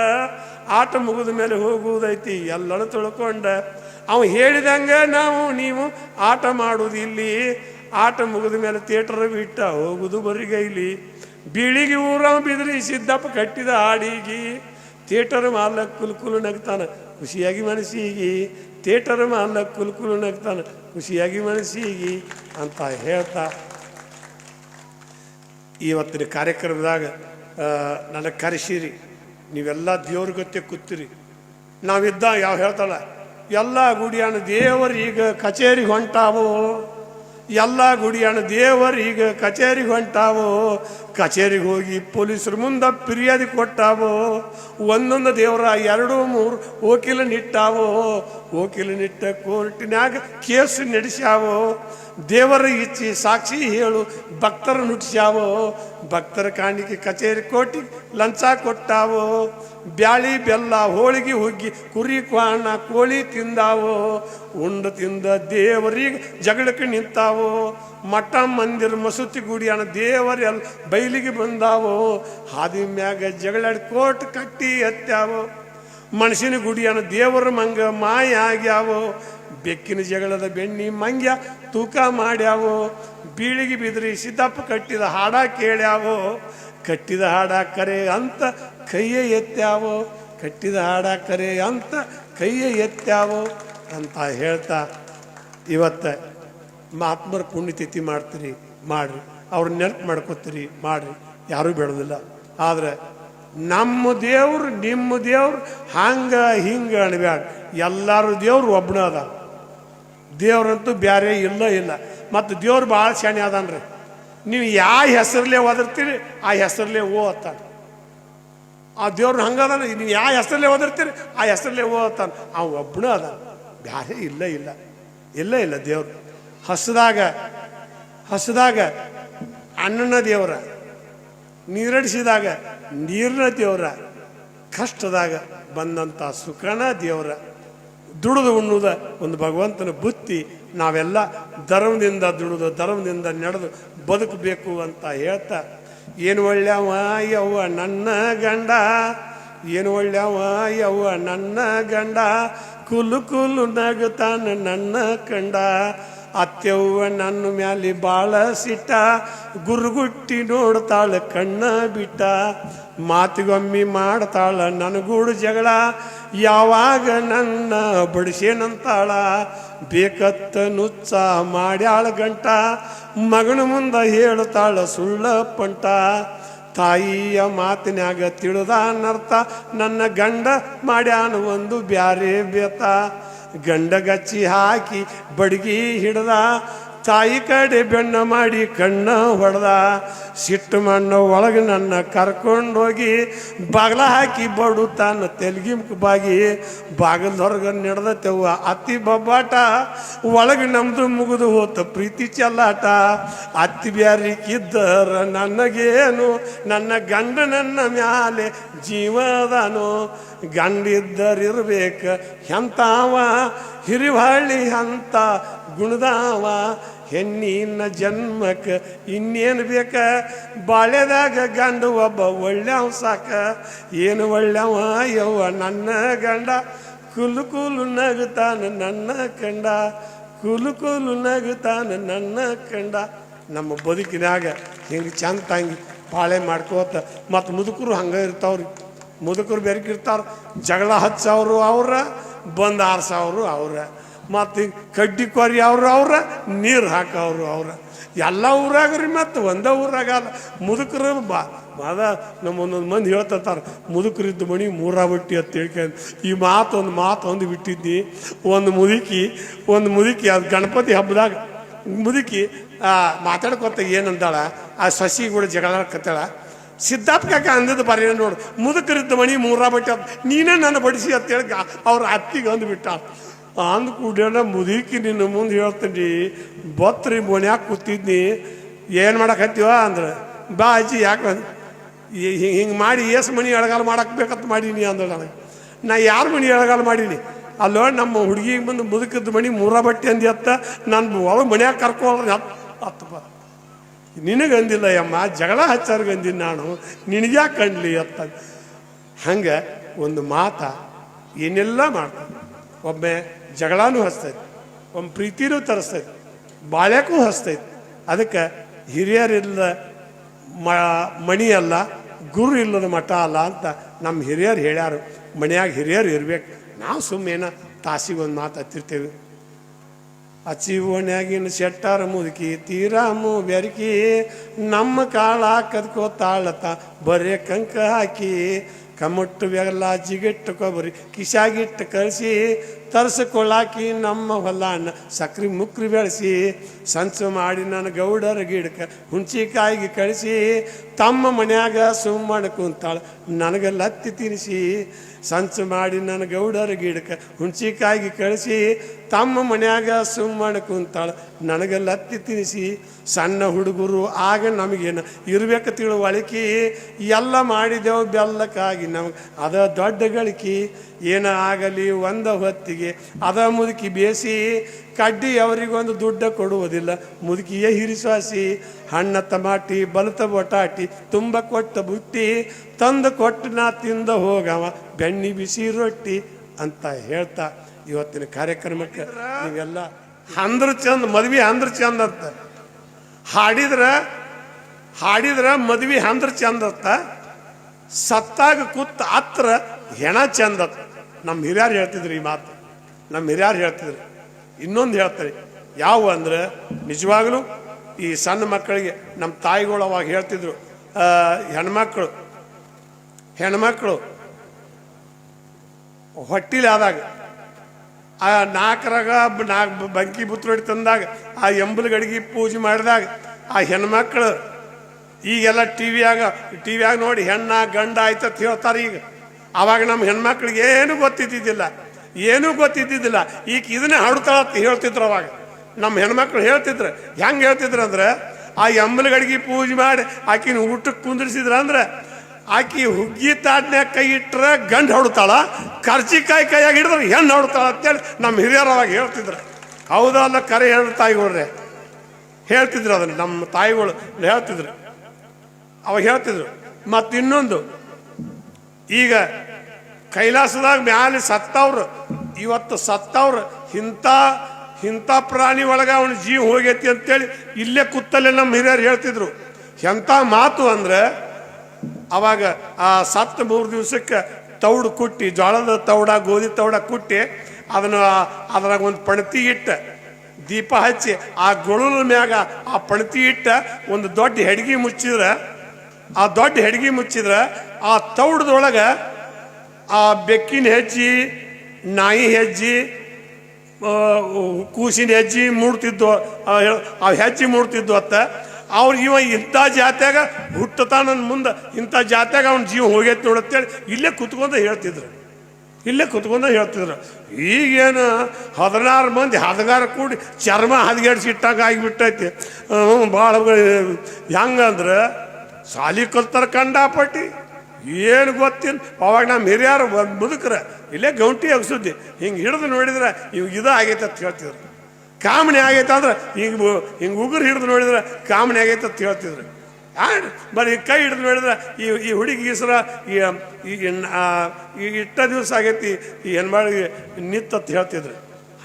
ಆಟ ಮುಗಿದ ಮೇಲೆ ಹೋಗುವುದೈತಿ ಎಲ್ಲರೂ ತಿಳ್ಕೊಂಡ. ಅವ ಹೇಳಿದಂಗೆ ನಾವು, ನೀವು ಆಟ ಮಾಡುವುದು ಇಲ್ಲಿ ಆಟ ಮುಗಿದ ಮೇಲೆ ಥಿಯೇಟರ್ ಬಿಟ್ಟ, ಹೋಗುದು ಬರಿಗೈಲಿ ಬೀಳಿಗೆ ಊರ ಬಿದ್ರಿ, ಸಿದ್ದಪ್ಪ ಕಟ್ಟಿದ ಆಡಿಗಿ ಥಿಯೇಟರ್ ಮಾಲಕ್ ಕುಲ್ಕುಲು ನಗ್ತಾನ, ಖುಷಿಯಾಗಿ ಮನಸ್ಸಿಗೆ. ಥಿಯೇಟರ್ ಮಾಲಕ್ ಕುಲ್ಕುಲು ನಗ್ತಾನೆ ಖುಷಿಯಾಗಿ ಮನಸ್ಸಿಗೆ ಅಂತ ಹೇಳ್ತಾ. ಇವತ್ತಿನ ಕಾರ್ಯಕ್ರಮದಾಗ ನನಗೆ ಕರೆಸಿರಿ. ನೀವೆಲ್ಲ ದೇವ್ರ ಗತ್ತೆ ಕೂತಿರಿ. ನಾವಿದ್ದ ಯಾವ ಹೇಳ್ತಾಳ? ಎಲ್ಲ ಗುಡಿಯಾಣ ದೇವರು ಈಗ ಕಚೇರಿಗೆ ಹೊಂಟಾವು. ಎಲ್ಲ ಗುಡಿಯಾಣ ದೇವರು ಈಗ ಕಚೇರಿಗೆ ಹೊಂಟಾವು. ಕಚೇರಿಗೆ ಹೋಗಿ ಪೊಲೀಸರ ಮುಂದೆ ಫಿರ್ಯಾದಿ ಕೊಟ್ಟಾವೋ, ಒಂದೊಂದು ದೇವರ ಎರಡು ಮೂರು ವಕೀಲನಿಟ್ಟಾವೋ, ವಕೀಲನಿಟ್ಟ ವಕೀಲ ನಿಟ್ಟ ಕೋರ್ಟಿನ್ಯಾಗ ಕೇಸ್ ನಡೆಸ್ಯಾವೋ, ದೇವರ ಇಚ್ಛೆ ಸಾಕ್ಷಿ ಹೇಳು, ಭಕ್ತರ ನುಟ್ಸ್ಯಾವೋ ಭಕ್ತರ ಕಾಣಿಕೆ ಕಚೇರಿ ಕೋಟಿ ಲಂಚ ಕೊಟ್ಟಾವೋ, ಬ್ಯಾಳಿ ಬೆಲ್ಲ ಹೋಳಿಗೆ ಹುಗ್ಗಿ ಕುರಿ ಕ್ವಾಣ ಕೋಳಿ ತಿಂದಾವೋ, ಉಂಡು ತಿಂದ ದೇವರಿಗೆ ಜಗಳಕ್ಕೆ ನಿಂತಾವೋ ಮಠ, ಮಂದಿರ, ಮಸೂತಿ ಗುಡಿ ಅಣ್ಣ ದೇವರೆಲ್ಲ ಬೈಲಿಗೆ ಬಂದಾವು, ಹಾದಿ ಮ್ಯಾಗ ಜಗಳಾಡಿ ಕೋಟ್ ಕಟ್ಟಿ ಎತ್ತಾವೋ ಮನುಷ್ಯನ ಗುಡಿಯನ ದೇವರ ಮಂಗ ಮಾಯ ಆಗ್ಯಾವು, ಬೆಕ್ಕಿನ ಜಗಳದ ಬೆಣ್ಣಿ ಮಂಗ್ಯ ತೂಕ ಮಾಡ್ಯಾವು, ಬೀಳಿಗೆ ಬಿದ್ರಿ ಸಿದ್ದಪ್ಪ ಕಟ್ಟಿದ ಹಾಡ ಕೇಳ್ಯಾವು, ಕಟ್ಟಿದ ಹಾಡ ಕರೆ ಅಂತ ಕೈಯ ಎತ್ತ್ಯಾವು ಕಟ್ಟಿದ ಹಾಡ ಕರೆ ಅಂತ ಕೈಯ ಎತ್ತ್ಯಾವು ಅಂತ ಹೇಳ್ತಾ ಇವತ್ತ ಮಹಾತ್ಮರ ಪುಣ್ಯತಿಥಿ ಮಾಡ್ತೀರಿ, ಮಾಡ್ರಿ. ಅವ್ರ ನೆನಪು ಮಾಡ್ಕೋತೀರಿ, ಮಾಡ್ರಿ. ಯಾರೂ ಬೇಡೋದಿಲ್ಲ. ಆದ್ರೆ ನಮ್ಮ ದೇವ್ರು, ನಿಮ್ಮ ದೇವ್ರು ಹಂಗ, ಹಿಂಗ ಅನ್ಬ್ಯಾಡ. ಎಲ್ಲಾರು ದೇವ್ರು ಒಬ್ಬನ ಅದ ದೇವ್ರಂತೂ ಬ್ಯಾರೆ ಇಲ್ಲ ಇಲ್ಲ. ಮತ್ತು ದೇವ್ರು ಭಾಳ ಶಾಣೆ ಅದಾನ್ರಿ. ನೀವು ಯಾವ ಹೆಸರಲ್ಲೇ ಒದರ್ತೀರಿ, ಆ ಹೆಸರಲ್ಲೇ ಓ ಅತ್ತಾನ ಆ ದೇವ್ರನ್ನ ಹಂಗದಾನ ನೀವು ಯಾವ ಹೆಸರಲ್ಲೇ ಓದಿರ್ತೀರಿ ಆ ಹೆಸರಲ್ಲೇ ಓ ಅತ್ತಾನ ಆ ಒಬ್ಬನ ಅದ ಬ್ಯಾರೆ ಇಲ್ಲ ಇಲ್ಲ. ಇಲ್ಲ ಇಲ್ಲ ದೇವ್ರು. ಹಸದಾಗ ಹಸದಾಗ ಅನ್ನನ ದೇವರ, ನೀರಡಿಸಿದಾಗ ನೀರಿನ ದೇವರ, ಕಷ್ಟದಾಗ ಬಂದಂಥ ಸುಖನ ದೇವರ. ದುಡಿದು ಉಣ್ಣುವುದ ಒಂದು ಭಗವಂತನ ಬುತ್ತಿ, ನಾವೆಲ್ಲ ಧರ್ಮದಿಂದ ದುಡಿದು, ಧರ್ಮದಿಂದ ನಡೆದು ಬದುಕಬೇಕು ಅಂತ ಹೇಳ್ತಾ, ಏನು ಒಳ್ಳೆಯವ ಯವ್ವ ನನ್ನ ಗಂಡ? ಏನು ಒಳ್ಳೆಯವ ಯವ್ವ ನನ್ನ ಗಂಡ? ಕುಲು ಕುಲು ನಗುತ್ತಾನ ನನ್ನ ಕಂಡ? ಅತ್ತೆವ್ವ ನನ್ನ ಮ್ಯಾಲೆ ಬಾಳ ಸಿಟ್ಟ, ಗುರುಗುಟ್ಟಿ ನೋಡ್ತಾಳ, ಕಣ್ಣ ಬಿಟ್ಟ. ಮಾತಿಗೊಮ್ಮಿ ಮಾಡ್ತಾಳ, ನನಗೂಡು ಜಗಳ. ಯಾವಾಗ ನನ್ನ ಬಡಿಸೇನಂತಾಳ? ಬೇಕತ್ತ ನುಚ್ಚ ಮಾಡ್ಯಾಳ ಗಂಟ. ಮಗನ ಮುಂದ ಹೇಳ್ತಾಳ, ಸುಳ್ಳ ಪಂಟ. ತಾಯಿಯ ಮಾತಿನಾಗ ತಿಳಿದ ನರ್ತ ನನ್ನ ಗಂಡ ಮಾಡ್ಯಾನ ಒಂದು ಬ್ಯಾರೆ ಬೇತ. ಗಂಡಗಚ್ಚಿ ಹಾಕಿ ಬಡ್ಗಿ ಹಿಡ್ದ ತಾಯಿ ಕಡೆ ಬೆಣ್ಣ ಮಾಡಿ ಕಣ್ಣ ಹೊಡೆದ, ಸಿಟ್ಟು ಮಣ್ಣು ಒಳಗೆ ನನ್ನ ಕರ್ಕೊಂಡೋಗಿ ಬಾಗ್ಲ ಹಾಕಿ ಬಡು ತನ್ನ ತೆಲ್ಗಿ ಬಾಗಿ, ಬಾಗಿಲ್ದೊರ್ಗ ನಡೆದತೆವ್ವ ಅತ್ತಿ ಬಬ್ಬಾಟ. ಒಳಗೆ ನಮ್ದು ಮುಗಿದು ಹೋತ ಪ್ರೀತಿ ಚೆಲ್ಲಾಟ. ಅತ್ತಿ ಬ್ಯಾರಿಕಿದ್ದರ ನನಗೇನು ನನ್ನ ಗಂಡ ನನ್ನ ಮ್ಯಾಲೆ ಜೀವದಾನು. ಗಂಡಿದ್ದರಿರ್ಬೇಕು ಎಂತಾವ ಹಿರಿವಳ್ಳಿ ಅಂತ ಗುಣದಾವ. ಹೆಣ್ಣಿನ ಜನ್ಮಕ್ಕೆ ಇನ್ನೇನು ಬೇಕ? ಬಾಳೆದಾಗ ಗಂಡ ಒಬ್ಬ ಒಳ್ಳೆವ ಸಾಕ. ಏನು ಒಳ್ಳೆವ? ಯವ್ವ ನನ್ನ ಗಂಡ. ಕುಲು ಕುಲು ನಗುತ್ತಾನ ನನ್ನ ಕಂಡ. ಕುಲು ಕುಲು ನನ್ನ ಕಂಡ. ನಮ್ಮ ಬದುಕಿನಾಗ ಹಿಂಗೆ ಚಂದ ತಂಗಿ ಬಾಳೆ ಮಾಡ್ಕೋತ, ಮತ್ತು ಮುದುಕರು ಹಂಗೆ ಇರ್ತಾವ್ರಿ. ಮುದುಕರು ಬೆರಕಿರ್ತಾರ. ಜಗಳ ಹಚ್ಚವ್ರು ಅವ್ರ, ಬಂದು ಸಾವಿರ ಅವ್ರ. ಮತ್ತು ಕಡ್ಡಿ ಕೊರಿ ಅವ್ರು ಅವ್ರ, ನೀರು ಹಾಕವ್ರು ಅವ್ರ ಎಲ್ಲ ಊರಾಗ ರೀ ಮತ್ತು, ಒಂದೇ ಊರಾಗ ಮುದುಕರು ಬಾ ಅದ ನಮ್ಮ ಒಂದೊಂದು ಮಂದಿ ಹೇಳ್ತಾರೆ ಮುದುಕರಿದ್ದು ಮಣಿ ಮೂರ ಬಟ್ಟಿ ಅಂತ ತಿಳ್ಕೊಂಡು ಈ ಮಾತು ಒಂದು ಮಾತು ಒಂದು ಬಿಟ್ಟಿದ್ದಿ. ಒಂದು ಮುದುಕಿ ಒಂದು ಮುದುಕಿ, ಅದು ಗಣಪತಿ ಹಬ್ಬದಾಗ ಮುದುಕಿ ಮಾತಾಡ್ಕೊತ ಏನಂದಾಳ, ಆ ಸಸಿ ಕೂಡ ಜಗಳಕತ್ತಾಳ ಸಿದ್ಧಾರ್ಥ ಕಾಕ ಅಂದದ್ದು ಬರೀ ನೋಡು, ಮುದುಕರಿದ್ದ ಮಣಿ ಮೂರ ಬಟ್ಟಿ ಅಂತ, ನೀನೇ ನನ್ನ ಬಡಿಸಿ ಅಂತೇಳಿ ಅವ್ರ ಅತ್ತಿಗೆ ಅಂದ್ಬಿಟ್ಟ ಅಂದ ಕೂಡೇನ ಮುದುಕಿ ನಿನ್ನ ಮುಂದೆ ಹೇಳ್ತೀನಿ, ಬತ್ರಿ ಮನ್ಯಾಗ ಕೂತಿದ್ನಿ, ಏನು ಮಾಡಕತ್ತೀವ ಅಂದ್ರೆ, ಬಾ ಅಜ್ಜಿ, ಯಾಕೆ ಹಿಂಗೆ ಮಾಡಿ ಏಸು ಮಣಿ ಎಳಗಾಲ ಮಾಡಕ್ ಬೇಕಂತ ಮಾಡೀನಿ ಅಂದ್ರೆ ನನಗೆ. ನಾ ಯಾರ ಮಣಿ ಎಳಗಾಲ ಮಾಡೀನಿ? ಅಲ್ಲೋ, ನಮ್ಮ ಹುಡುಗಿಗೆ ಬಂದು ಮುದುಕದ ಮಣಿ ಮೂರ ಬಟ್ಟೆ ಅಂದಿ ಅತ್ತ ನಾನು ಒಳಗೆ ಮನ್ಯಾಗ ಕರ್ಕೊಳ್ಳೋದು ಹತ್ತು ಹತ್ತಪ್ಪ ನಿನಗಂದಿಲ್ಲ ಯಮ್ಮ, ಜಗಳ ಹಚ್ಚಾರ್ಗಂದಿನಿ ನಾನು ನಿನಗ್ಯಾ ಕಂಡ್ಲಿ ಅತ್ತ? ಹಂಗೆ ಒಂದು ಮಾತ ಏನೆಲ್ಲ ಮಾಡ್ತಾನೆ. ಒಮ್ಮೆ ಜಗಳನೂ ಹಚ್ತೈತಿ ಒಂದು ಪ್ರೀತಿನೂ ತರಿಸ್ತೈತಿ, ಬಾಳ್ಯಾಕೂ ಹಚ್ತೈತಿ. ಅದಕ್ಕೆ ಹಿರಿಯರಿಲ್ಲ ಮ, ಮಣಿ ಅಲ್ಲ, ಗುರು ಇಲ್ಲದ ಮಠ ಅಲ್ಲ ಅಂತ ನಮ್ಮ ಹಿರಿಯರು ಹೇಳ್ಯಾರು. ಮನ್ಯಾಗ ಹಿರಿಯರು ಇರ್ಬೇಕು. ನಾವು ಸುಮ್ಮನೆ ತಾಸಿಗೆ ಒಂದು ಮಾತು ಹತ್ತಿರ್ತೇವೆ. ಅಚ್ಚಿ ಓಣ್ಯಾಗಿನ ಶೆಟ್ಟಾರ ಮುದುಕಿ ತೀರಾಮು ಬೆರಕಿ ನಮ್ಮ ಕಾಳ ಕದ್ಕೋತಾಳತ ಬರೇ ಕಂಕ ಹಾಕಿ ಕಮಟ್ಟು ಬೆಲ್ಲ ಜಿಗಿಟ್ಟು ಕೊಬ್ಬರಿ, ಕಿಶಾಗಿಟ್ಟು ಕಳಿಸಿ ತರಿಸ್ಕೊಳ್ಳಾಕಿ ನಮ್ಮ ಹೊಲಾನ ಸಕ್ರಿ ಮುಕ್ರಿ ಬೆಳೆಸಿ, ಸಂಚು ಮಾಡಿ ನನ್ನ ಗೌಡರ ಗಿಡಕ್ಕೆ ಹುಣ್ಚಿಕಾಯಿಗೆ ಕಳಿಸಿ, ತಮ್ಮ ಮನ್ಯಾಗ ಸುಮ್ಮನೆ ಕುಂತಾಳ, ನನಗೆ ಲತ್ತಿ ತಿನ್ನಿಸಿ ಸಂಚು ಮಾಡಿ ನನ್ನ ಗೌಡರ ಗಿಡಕ್ಕೆ ಹುಣ್ಚಿಕಾಯಿಗೆ ಕಳಿಸಿ ತಮ್ಮ ಮನ್ಯಾಗ ಸುಮ್ಮನೆ ಕುಂತಾಳ. ನನಗೆ ಲತ್ತಿ ತಿನಿಸಿ, ಸಣ್ಣ ಹುಡುಗರು, ಆಗ ನಮಗೇನು ಇರ್ಬೇಕು ತಿಳುವಳಿಕೆ? ಎಲ್ಲ ಮಾಡಿದೆವು, ಬೆಲ್ಲಕ್ಕಾಗಿ ನಮಗೆ. ಅದ ದೊಡ್ಡ ಗಳಿಕೆ. ಏನ ಆಗಲಿ, ಒಂದ ಹೊತ್ತಿಗೆ ಅದ ಮುದುಕಿ ಬೇಸಿ, ಕಡ್ಡಿ ಅವರಿಗೊಂದು ದುಡ್ಡ ಕೊಡುವುದಿಲ್ಲ. ಮುದುಕಿಯೇ ಹಿರಿಸಾಸಿ ಹಣ್ಣ ತಮಾಟಿ, ಬಲತ ಬಟಾಟಿ, ತುಂಬ ಕೊಟ್ಟ ಬುಟ್ಟಿ, ತಂದು ಕೊಟ್ಟು ನಾ ತಿಂದ ಹೋಗವ. ಬೆಣ್ಣಿ ಬಿಸಿ ರೊಟ್ಟಿ ಅಂತ ಹೇಳ್ತಾ ಇವತ್ತಿನ ಕಾರ್ಯಕ್ರಮಕ್ಕೆ ನೀವೆಲ್ಲ ಅಂದ್ರ ಚಂದ, ಮದ್ವಿ ಅಂದ್ರ ಚಂದ ಅಂತ. ಹಾಡಿದ್ರ ಹಾಡಿದ್ರ ಮದ್ವಿ ಅಂದ್ರ ಚಂದ ಅಂತ. ಸತ್ತಾಗ ಕೂತ್ ಅತ್ರ ಹೆಣ ಚಂದ ನಮ್ಮ ಹಿರಿಯರು ಹೇಳ್ತಿದ್ರು ಈ ಮಾತು. ನಮ್ಮ ಹಿರಿಯರು ಹೇಳ್ತಿದ್ರು. ಇನ್ನೊಂದು ಹೇಳ್ತಾರೆ, ಯಾವ ಅಂದ್ರೆ ನಿಜವಾಗ್ಲೂ ಈ ಸಣ್ಣ ಮಕ್ಕಳಿಗೆ ನಮ್ಮ ತಾಯಿಗಳು ಅವಾಗ ಹೇಳ್ತಿದ್ರು ಹೆಣ್ಮಕ್ಳು ಹೆಣ್ಮಕ್ಳು, ಹೊಟ್ಟಿಲಿ ಆದಾಗ ಆ ನಾಲ್ಕರಾಗ ನಾಲ್ಕು ಬಂಕಿ ಹೊಡಿ ತಂದಾಗ, ಆ ಎಂಬಲ್ ಗಡಿಗೆ ಪೂಜೆ ಮಾಡಿದಾಗ, ಆ ಹೆಣ್ಮಕ್ಳು ಈಗೆಲ್ಲ ಟಿ ವಿಯಾಗ ಟಿ ನೋಡಿ ಹೆಣ್ಣ ಗಂಡ ಆಯ್ತಂತ ಹೇಳ್ತಾರೆ ಈಗ. ಅವಾಗ ನಮ್ಮ ಹೆಣ್ಮಕ್ಳಿಗೆ ಏನು ಗೊತ್ತಿದ್ದಿದ್ದಿಲ್ಲ, ಏನೂ ಗೊತ್ತಿದ್ದಿದ್ದಿಲ್ಲ. ಈಗ ಇದನ್ನೇ ಹಾಡುತ್ತಾಳ ಅಂತ ಹೇಳ್ತಿದ್ರು ಅವಾಗ. ನಮ್ಮ ಹೆಣ್ಮಕ್ಳು ಹೇಳ್ತಿದ್ರು. ಹೆಂಗೆ ಹೇಳ್ತಿದ್ರು ಅಂದ್ರೆ, ಆ ಎಂಬಲ್ ಗಡಿಗೆ ಪೂಜೆ ಮಾಡಿ ಆಕಿನ ಊಟಕ್ಕೆ ಕುಂದಿರ್ಸಿದ್ರ ಅಂದ್ರೆ ಆಕಿ ಹುಗ್ಗಿ ತಾಡ್ನ್ಯಾಗ ಕೈ ಇಟ್ಟರೆ ಗಂಡು ಹೊಡ್ತಾಳ ಕರ್ಜಿಕಾಯಿ ಕೈಯಾಗ ಹಿಡಿದ್ರೆ ಹೆಣ್ಣು ಹೊಡ್ತಾಳ ಅಂತೇಳಿ ನಮ್ಮ ಹಿರಿಯರು ಅವಾಗ ಹೇಳ್ತಿದ್ರು. ಹೌದಾ ಅಲ್ಲ ಕರೆ ಹೇಳ ತಾಯಿಗಳ್ರೆ? ಹೇಳ್ತಿದ್ರು ಅದನ್ನು ನಮ್ಮ ತಾಯಿಗಳು ಹೇಳ್ತಿದ್ರು. ಅವಾಗ ಹೇಳ್ತಿದ್ರು, ಮತ್ತು ಇನ್ನೊಂದು, ಈಗ ಕೈಲಾಸದಾಗ ಮ್ಯಾಲೆ ಸತ್ತವ್ರು, ಇವತ್ತು ಸತ್ತವ್ರು, ಇಂಥ ಇಂಥ ಪ್ರಾಣಿ ಒಳಗೆ ಅವನ ಜೀವ ಹೋಗೈತಿ ಅಂತೇಳಿ ಇಲ್ಲೇ ಕುತ್ತಲ್ಲೇ ನಮ್ಮ ಹಿರಿಯರು ಹೇಳ್ತಿದ್ರು. ಎಂಥ ಮಾತು ಅಂದ್ರೆ ಅವಾಗ ಆ ಸತ್ತ ಮೂರು ದಿವಸಕ್ಕೆ ತೌಡು ಕುಟ್ಟಿ ಜೋಳದ ತೌಡ, ಗೋಧಿ ತೌಡ ಕುಟ್ಟಿ, ಅದನ್ನು ಅದ್ರಾಗ ಒಂದು ಪಣತಿ ಇಟ್ಟ, ದೀಪ ಹಚ್ಚಿ, ಆ ಗೊಳಲ ಮ್ಯಾಗ ಆ ಪಣತಿ ಇಟ್ಟ, ಒಂದು ದೊಡ್ಡ ಹೆಡ್ಗಿ ಮುಚ್ಚಿದ್ರೆ, ಆ ದೊಡ್ಡ ಹೆಡ್ಗಿ ಮುಚ್ಚಿದ್ರ, ಆ ತೌಡದೊಳಗೆ ಆ ಬೆಕ್ಕಿನ ಹೆಜ್ಜಿ, ನಾಯಿ ಹೆಜ್ಜಿ ಕೂಸಿನ ಹೆಜ್ಜಿ ಮೂಡ್ತಿದ್ದು ಆ ಹೆಜ್ಜಿ ಮೂಡ್ತಿದ್ವು ಅತ್ತ. ಅವ್ರು ಇವ ಇಂಥ ಜಾತ್ಯಾಗ ಹುಟ್ಟತಾನ ಮುಂದೆ, ಇಂಥ ಜಾತ್ಯಾಗ ಅವ್ನ ಜೀವ ಹೋಗೈತೆ ನೋಡತ್ತೇಳಿ ಇಲ್ಲೇ ಕುತ್ಕೊಂಡು ಹೇಳ್ತಿದ್ರು. ಇಲ್ಲೇ ಕುತ್ಕೊಂಡು ಹೇಳ್ತಿದ್ರು. ಈಗೇನು ಹದಿನಾರು ಮಂದಿ ಹದಗಾರ ಕೂಡಿ ಚರ್ಮ ಹದಗೆಡ್ಸಿ ಇಟ್ಟಾಗ ಆಗಿಬಿಟ್ಟೈತಿ. ಭಾಳ ಹೆಂಗಂದ್ರೆ ಸಾಲಿ ಕಲ್ತಾರ ಕಂಡಾಪಟ್ಟಿ. ಏನು ಗೊತ್ತಿಲ್ಲ. ಅವಾಗ ನಮ್ಮ ಹಿರಿಯರು ಮುದುಕ್ರ ಇಲ್ಲೇ ಗೌಂಟಿ ಅಗ್ಸುದ್ದಿ ಹಿಂಗೆ ಹಿಡಿದು ನೋಡಿದ್ರೆ ಇವಾಗ ಇದು ಆಗೈತೆ ಅಂತ ಹೇಳ್ತಿದ್ರು. ಕಾಮಣಿ ಆಗೈತೆ ಅಂದ್ರೆ ಹಿಂಗೆ ಹಿಂಗೆ ಉಗುರು ಹಿಡಿದು ನೋಡಿದ್ರೆ ಕಾಮಣಿ ಆಗೈತೆ ಅಂತ ಹೇಳ್ತಿದ್ರು. ಆ, ಬರೀ ಕೈ ಹಿಡಿದು ನೋಡಿದ್ರೆ ಈ ಈ ಹುಡುಗಿ ಈ ಇಟ್ಟ ದಿವಸ ಆಗೈತಿ ಈ ಹೆಣ್ಮಾಳಿಗೆ ನಿತ್ತಂತ ಹೇಳ್ತಿದ್ರು.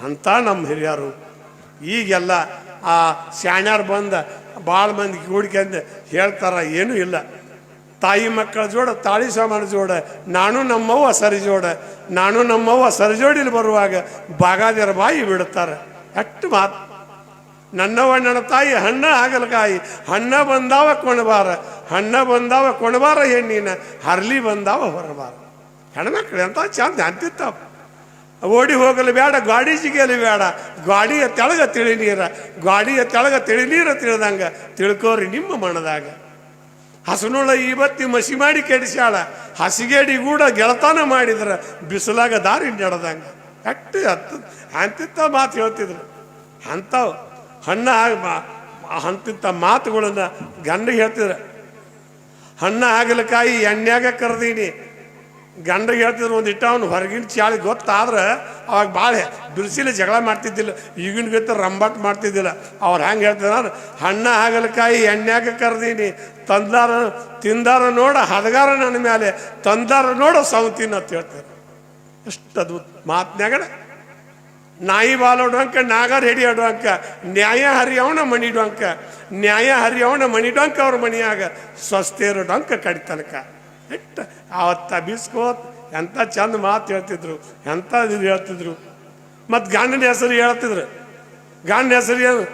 ಅಂತ ನಮ್ಮ ಹಿರಿಯರು. ಈಗೆಲ್ಲ ಆ ಶಾಣ್ಯಾರು ಬಂದ ಭಾಳ ಮಂದಿ ಕೂಡ್ಕೊಂಡು ಹೇಳ್ತಾರ ಏನೂ ಇಲ್ಲ. ತಾಯಿ ಮಕ್ಕಳ ಜೋಡ ತಾಳಿ ಸಾಮಾನು ಜೋಡ ನಾನು ನಮ್ಮವ್ವ ಸರಿ ಜೋಡ ನಾನು ನಮ್ಮವ್ವ ಸರಿಜೋಡಿಲಿ ಬರುವಾಗ ಬಾಗಾದಿರ ಬಾಯಿ ಬಿಡುತ್ತಾರೆ ಅಷ್ಟು ಮಾತು ನನ್ನವಣ್ಣನ ನನ್ನ ತಾಯಿ ಹಣ್ಣ ಆಗಲಕಾಯಿ ಹಣ್ಣ ಬಂದಾವ ಕೊಣಬಾರ. ಹಣ್ಣ ಬಂದಾವ ಕೊಣಬಾರ ಹೆಣ್ಣಿನ. ಹರ್ಲಿ ಬಂದಾವ ಹೊರಬಾರ. ಹೆಣ್ಮಕ್ಳು ಅಂತ ಚಂದ ಅಂತಿತ್ತಾವ ಓಡಿ ಹೋಗಲು ಬೇಡ ಗಾಡಿ ಜಿಗಿಯಲು ಬೇಡ ಗಾಡಿಯ ತೆಳಗ ತಿಳಿ ನೀರ ಗಾಡಿಯ ತೆಳಗ ತಿಳಿ ನೀರ ತಿಳಿದಂಗ ತಿಳ್ಕೋರಿ ನಿಮ್ಮ ಮನದಾಗ. ಹಸನುಳ ಇವತ್ತಿ ಮಸಿ ಮಾಡಿ ಕೆಡಿಸ್ಯಾಳ. ಹಸಿಗೇಡಿ ಕೂಡ ಗೆಳತನ ಮಾಡಿದ್ರ ಬಿಸಿಲಾಗ ದಾರಿ ನಡೆದಂಗ. ಅಟ್ಟು ಹತ್ತು ಅಂತಿತ್ತ ಮಾತು ಹೇಳ್ತಿದ್ರು. ಅಂಥವು ಹಣ್ಣ ಅಂತಿಂಥ ಮಾತುಗಳನ್ನ ಗಂಡ ಹೇಳ್ತಿದ್ರು. ಹಣ್ಣ ಆಗಲಕಾಯಿ ಎಣ್ಣೆಯಾಗ ಕರೆದೀನಿ. ಗಂಡಗೆ ಹೇಳ್ತಿದ್ರು ಒಂದು ಇಟ್ಟ ಅವ್ನು ಹೊರಗಿನ ಚಾಳಿ ಗೊತ್ತಾದ್ರೆ ಅವಾಗ ಭಾಳ ಬಿರ್ಸಿಲೆ ಜಗಳ ಮಾಡ್ತಿದ್ದಿಲ್ಲ. ಈಗಿನ ಗೊತ್ತ ರಂಬಾಟ್ ಮಾಡ್ತಿದ್ದಿಲ್ಲ. ಅವ್ರು ಹೆಂಗೆ ಹೇಳ್ತಿದ್ರು ಹಣ್ಣ ಹಾಗಲಕಾಯಿ ಎಣ್ಣೆಯಾಗ ಕರೆದೀನಿ. ತಂದಾರ, ತಿಂದಾರ ನೋಡ, ಹದಗಾರ ನನ್ನ ಮೇಲೆ ತಂದಾರ ನೋಡ ಸೌತಿನ ಅಂತ ಹೇಳ್ತಾರೆ ಎಷ್ಟು ಅದ್ಭುತ ಮಾತ್ನ್ಯಾಗಣ ನಾಯಿ ಬಾಲೋಡಂಕ ನಾಗ ರೆಡಿ ಆಡುವಂಕ ನ್ಯಾಯ ಹರಿಯವನ ಮಣಿಡುವಂಕ ನ್ಯಾಯ ಹರಿಯವನ ಮಣಿಡುವಂಕ ಅವ್ರ ಮನಿಯಾಗ ಸ್ವಸ್ಥೇರು ಡೊಂಕ ಕಡಿತನಕ ಇಟ್ಟ ಆವತ್ತ ಬೀಸ್ಕೋತ್ ಎಂಥ ಚಂದ ಮಾತು ಹೇಳ್ತಿದ್ರು ಎಂಥ ಇದು ಹೇಳ್ತಿದ್ರು. ಮತ್ತು ಗಂಡನ ಹೆಸರು ಹೇಳ್ತಿದ್ರು. ಗಂಡನ ಹೆಸರು ಏನು?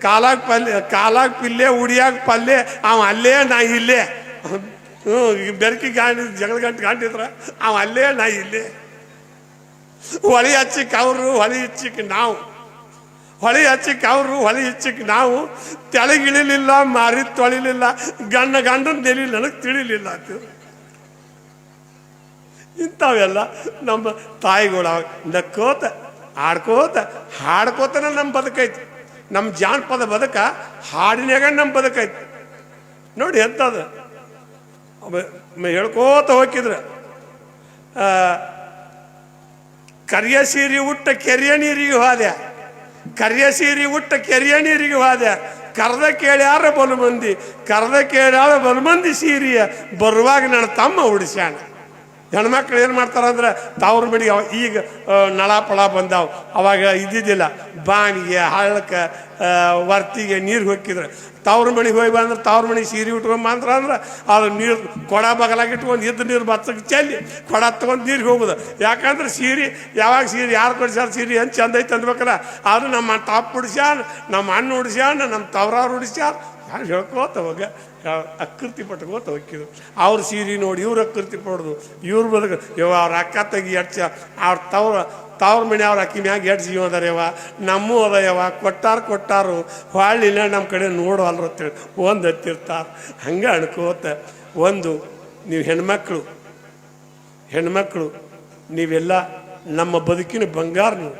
ಕಾಲಾಗ ಪಲ್ಯ, ಕಾಲಾಗ ಪಿಲ್ಲೆ, ಉಡಿಯಾಗ ಪಲ್ಯ ಅವ ಅಲ್ಲೇ ನಾ ಇಲ್ಲೇ. ಹ್ಞೂ ಬೆರಕಿ ಗಾಂಡಿ ಜಗಳ ಗಂಟು ಗಾಂಡಿದ್ರ ಅವ ಅಲ್ಲೇ ನಾ ಇಲ್ಲೇ. ಹೊಳಿ ಹಚ್ಚಿಕ್ ಅವರು ಹೊಳಿ ಹಚ್ಚಿಕ್ ನಾವು. ಹೊಳಿ ಹಚ್ಚಿಕ್ ಅವರು ಹೊಳಿ ಹಚ್ಚಿಕ್ ನಾವು. ತೆಳಗಿಳಿಲಿಲ್ಲ, ಮಾರಿ ತೊಳಿಲಿಲ್ಲ. ಗಂಡ ಗಂಡನ ನೆಲಿ ನನಗೆ ತಿಳಿಲಿಲ್ಲ ಅಂತ ಇಂಥವೆಲ್ಲ ನಮ್ಮ ತಾಯಿಗಳು ನಕ್ಕೋತ, ಆಡ್ಕೋತ, ಹಾಡ್ಕೋತನ ನಮ್ಮ ಬದುಕೈತಿ ನಮ್ಮ ಜಾನಪದ ಬದುಕ ಹಾಡಿನಾಗ ನಮ್ಮ ಬದುಕೈತಿ ನೋಡಿ ಮ- ಹೇಳ್ಕೋತ ಹೋಗಿದ್ರೆ ಕರಿಯ ಸೀರೆ ಉಟ್ಟ ಕೆರೆಯ ನೀರಿಗೆ ಹೋದೆ. ಕರಿಯ ಸೀರೆ ಉಟ್ಟ ಕೆರೆಯ ನೀರಿಗೆ ಹೋದೆ. ಕರ್ದ ಕೇಳ್ಯಾರ ಬಲು ಮಂದಿ ಕರ್ದ ಕೇಳ್ಯಾರ ಬಲು ಮಂದಿ ಸೀರಿಯ ಬರುವಾಗ ನನ್ನ ತಮ್ಮ ಉಡಿಸ್ಯಾಣ ಹೆಣ್ಮಕ್ಳು ಏನು ಮಾಡ್ತಾರೆ ಅಂದ್ರೆ ತಾವ್ರ ಬಿಡಿ ಈಗ ನಳ ಪಳ ಬಂದಾವ. ಅವಾಗ ಇದ್ದಿದ್ದಿಲ್ಲ. ಬಾಣಿಗೆ ಹಳ್ಳಕ್ಕೆ ವರ್ತಿಗೆ ನೀರು ಹೊಕ್ಕಿದ್ರೆ. ತವ್ರ ಮಣಿಗೆ ಹೋಗಿ ಬಂದ್ರೆ ತವ್ರ ಮಣಿ ಸೀರೆ ಉಟ್ಕೊಂಡು ಬಂದ್ರ ಅಂದ್ರೆ ಅದು ನೀರು ಕೊಡ ಬಗಲಾಗಿ ಇಟ್ಕೊಂಡು ಇದ್ದ ನೀರು ಬತ್ತಕ್ಕೆ ಚೆಲ್ಲಿ ಕೊಡ ತಗೊಂಡು ನೀರಿಗೆ ಹೋಗುದು. ಯಾಕಂದ್ರೆ ಸೀರೆ, ಯಾವಾಗ ಸೀರೆ, ಯಾರು ಕೊಡ್ಸ್ಯಾರ ಸೀರೆ ಏನು ಚಂದ ಐತೆ ಆದ್ರೆ ನಮ್ಮ ತಾಪ್ ಉಡಿಸ್ಯಾನ, ನಮ್ಮ ಅಣ್ಣ ಉಡಿಸ್ಯಾನ, ನಮ್ಮ ತವ್ರಾರು ಉಡಿಸ್ಯಾರ. ಯಾರು ಹೇಳ್ಕೋತ ಹೋಗ. ಅಕೃತಿ ಪಟ್ಕೋತ ಹೋಗಿದ್ರು ಅವ್ರ ಸೀರೆ ನೋಡಿ ಇವ್ರು ಅಕೃತಿ ಪಡೋದು, ಇವ್ರು ಬದುಕ. ಇವ ಅವ್ರ ಅಕ್ಕ ತೆಗಿ ಎಡ್ಚ, ಅವ್ರ ತವ್ರ ತವ್ರ ಮನೆ ಅವ್ರ ಅಕ್ಕಿ ಮ್ಯಾಗ ಎಡ್ ಜೀವ ಅದಾರ ಯವ ನಮ್ಮೂ ಅದ ಯವ ಕೊಟ್ಟಾರ ಕೊಟ್ಟಾರು. ಹೊಳ್ಳಿಲ್ಲ ನಮ್ಮ ಕಡೆ ನೋಡವಲ್ರು ಅಂತೇಳಿ ಒಂದು ಹತ್ತಿರ್ತಾರೆ. ಹಂಗೆ ಅನ್ಕೋತ ಒಂದು, ನೀವು ಹೆಣ್ಮಕ್ಳು ಹೆಣ್ಮಕ್ಳು, ನೀವೆಲ್ಲ ನಮ್ಮ ಬದುಕಿನ ಬಂಗಾರ ನೀವು.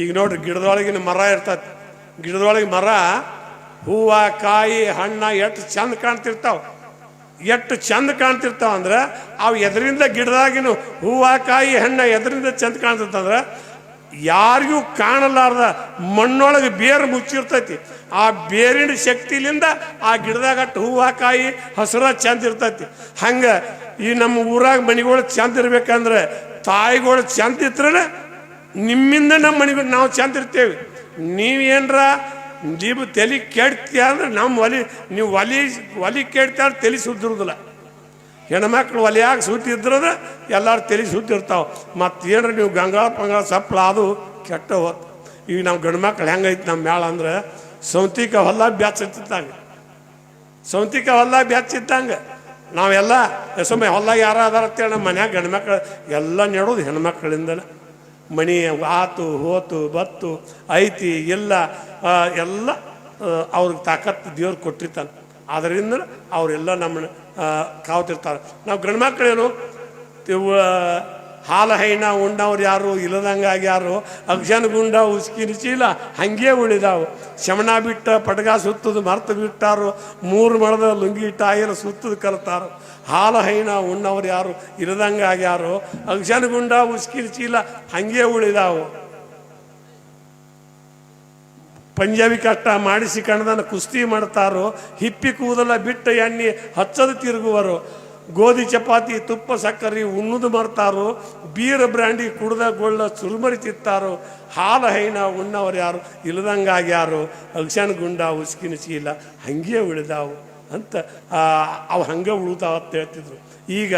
ಈಗ ನೋಡ್ರಿ, ಗಿಡದೊಳಗಿನ ಮರ ಇರ್ತದೆ ಗಿಡದೊಳಗೆ ಮರ ಹೂವ, ಕಾಯಿ, ಹಣ್ಣ ಎಷ್ಟು ಚಂದ ಕಾಣ್ತಿರ್ತಾವ. ಎಷ್ಟು ಚಂದ ಕಾಣ್ತಿರ್ತಾವ ಅಂದ್ರೆ ಅವು ಎದರಿಂದ ಗಿಡದಾಗಿನೂ ಹೂವ, ಕಾಯಿ, ಹಣ್ಣ ಎದರಿಂದ ಚಂದ ಕಾಣ್ತಿರ್ತಂದ್ರೆ ಯಾರಿಗೂ ಕಾಣಲಾರ್ದ ಮಣ್ಣೊಳಗೆ ಬೇರು ಮುಚ್ಚಿರ್ತೈತಿ. ಆ ಬೇರಿನ ಶಕ್ತಿಲಿಂದ ಆ ಗಿಡದಾಗ ಅಟ್ಟು ಹೂವ, ಕಾಯಿ, ಹಸಿರ ಚಂದ ಇರ್ತೈತಿ. ಹಂಗೆ ಈ ನಮ್ಮ ಊರಾಗ ಮನೆಗಳು ಚಂದ ಇರ್ಬೇಕಂದ್ರೆ ತಾಯಿಗಳು ಚಂದ ಇದ್ರೆ ನಿಮ್ಮಿಂದ ನಮ್ಮ ಮನೆಗಳು ನಾವು ಚಂದ ಇರ್ತೇವೆ. ನೀವೇನ್ರ ನೀವು ತಲೆ ಕೆಡ್ತೀಯ ಅಂದ್ರೆ ನಮ್ಮ ಒಲಿ, ನೀವು ಒಲಿ ಒಲಿ ಕೆಡ್ತೀಯ ಅಂದ್ರೆ ತಲೆ ಸುದ್ದಿರುದಿಲ್ಲ. ಹೆಣ್ಮಕ್ಳು ಒಲಿಯಾಗಿ ಸುತ್ತಿದ್ರೆ ಎಲ್ಲರೂ ತಲೆ ಸುತ್ತಿರ್ತಾವೆ ಮತ್ತು ಏನ್ರ ನೀವು ಗಂಗಾಳ ಪಂಗಾಳ ಸಪ್ಲ ಅದು ಕೆಟ್ಟ ಹೋತ್. ಈಗ ನಾವು ಗಂಡು ಮಕ್ಳು ಹೆಂಗೈತಿ ನಮ್ಮ ಮ್ಯಾಳ ಅಂದ್ರೆ ಸೌಂತಿಕ ಹೊಲ ಬ್ಯಾಚತ್ತಿತ್ತಾಗ ಸೌಂತಿಕ ಹೊಲ ಬೆಚ್ಚಿದ್ದಂಗೆ ನಾವೆಲ್ಲ ಸುಮ್ಮನೆ ಹೊಲ್ದಾಗ ಯಾರು ಅದಾರ ಅಂತೇಳಿ ನಮ್ಮ ಮನ್ಯಾಗ ಗಂಡ್ಮಕ್ಳು ಎಲ್ಲ ನೆಡೋದು ಹೆಣ್ಮಕ್ಳಿಂದನೇ. ಮಣಿ ಆತು ಹೋತು ಬತ್ತು ಐತಿ ಎಲ್ಲ ಆ, ಅವ್ರಿಗೆ ತಾಕತ್ತು ದೇವ್ರು ಕೊಟ್ಟಿರ್ತಾನೆ. ಅದರಿಂದ ಅವರೆಲ್ಲ ನಮ್ಮನ್ನ ಆ, ಕಾವ್ತಿರ್ತಾರೆ. ನಾವು ಗಂಡು ಮಕ್ಕಳೇನು ಹಾಲು ಹೈಣ ಉಂಡವ್ರು ಯಾರು ಇಲ್ಲದಂಗಾಗಿ ಯಾರು ಅಕ್ಷನ್ ಗುಂಡ ಉಸ್ಕಿನ ಚೀಲ ಹಂಗೆ ಉಳಿದಾವು. ಶಮಣ ಬಿಟ್ಟ ಪಟಗ ಸುತ್ತದು ಮರ್ತು ಬಿಟ್ಟಾರು ಮೂರು ಮಳದ ಲುಂಗಿ ಟಾಯರ್ ಸುತ್ತದು ಕಲ್ತಾರು. ಹಾಲು ಹೈನ ಉಣ್ಣವ್ರು ಯಾರು? ಇರದಂಗ ಆಗ್ಯಾರು? ಅಕ್ಷನ್ ಗುಂಡ ಉಸ್ಕಿನ ಚೀಲ, ಹಂಗೆ ಉಳಿದಾವು. ಪಂಜಾಬಿ ಕಟ್ಟ ಮಾಡಿಸಿ ಕಣದನ್ನು ಕುಸ್ತಿ ಮಾಡ್ತಾರೋ, ಹಿಪ್ಪಿ ಕೂದಲ ಬಿಟ್ಟ ಎಣ್ಣೆ ಹಚ್ಚದು ತಿರುಗುವರು. ಗೋಧಿ ಚಪಾತಿ, ತುಪ್ಪ, ಸಕ್ಕರೆ ಉಣ್ಣುದು ಮಾಡ್ತಾರೋ ಬೀರ ಬ್ರ್ಯಾಂಡಿ ಕುಡ್ದ ಗೊಳ್ಳ ಚುರುಮರಿ ತಿತ್ತಾರೋ ಹಾಲು ಹೈನ ಉಣ್ಣವ್ರು ಯಾರು? ಇಲ್ಲದಂಗಾಗ್ಯಾರು ಅಕ್ಷನ್ ಗುಂಡ ಉಸ್ಕಿನ ಚೀಲ, ಹಂಗೆ ಉಳಿದಾವು. ಅಂತ ಅವ ಹಂಗೆ ಉಳಿತಾವ ಅಂತ ಹೇಳ್ತಿದ್ರು. ಈಗ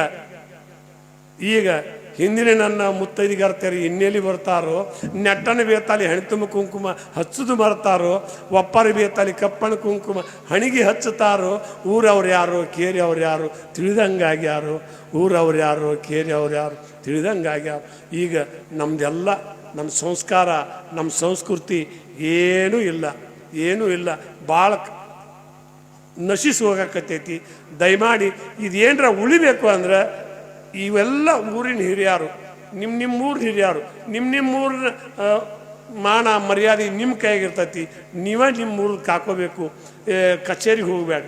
ಈಗ ಹಿಂದಿನ ನನ್ನ ಮುತ್ತೈದಿಗರ್ತೆಯರು ಇನ್ನೆಲ್ಲಿ ಬರ್ತಾರೋ, ನೆಟ್ಟನ ಬೇತಾಲಿ ಹೆಣ್ತುಮ ಕುಂಕುಮ ಹಚ್ಚುದು ಬರ್ತಾರೋ ಒಪ್ಪರ ಬೇತಾಲಿ ಕಪ್ಪಣ ಕುಂಕುಮ ಹಣಿಗೆ ಹಚ್ಚುತ್ತಾರೋ, ಊರವ್ರು ಯಾರು ಕೇರಿ ಅವ್ರು ಯಾರು ತಿಳಿದಂಗಾಗ್ಯಾರು ಊರವ್ರು ಯಾರು ಕೇರಿ ಅವ್ರು ಯಾರು. ತಿಳಿದಂಗಾಗ್ಯಾರು ಈಗ ನಮ್ದೆಲ್ಲ ನಮ್ಮ ಸಂಸ್ಕಾರ ನಮ್ಮ ಸಂಸ್ಕೃತಿ ಏನೂ ಇಲ್ಲ ಏನೂ ಇಲ್ಲ. ಭಾಳ ನಶಿಸಿ ಹೋಗಕತ್ತೈತಿ ದಯಮಾಡಿ ಇದೇನ್ರ ಉಳಿಬೇಕು ಅಂದ್ರೆ ಇವೆಲ್ಲ ಊರಿನ ಹಿರಿಯರು ನಿಮ್ಮ ನಿಮ್ಮ ಊರಿನ ಹಿರಿಯರು ನಿಮ್ಮ ನಿಮ್ಮ ಊರಿನ ಮಾನ ಮರ್ಯಾದೆ ನಿಮ್ಮ ಕೈಯಾಗಿರ್ತೈತಿ, ನೀವೇ ನಿಮ್ಮ ಊರಿಗೆ ಕಾಕೋಬೇಕು ಕಚೇರಿಗೆ ಹೋಗಬೇಡ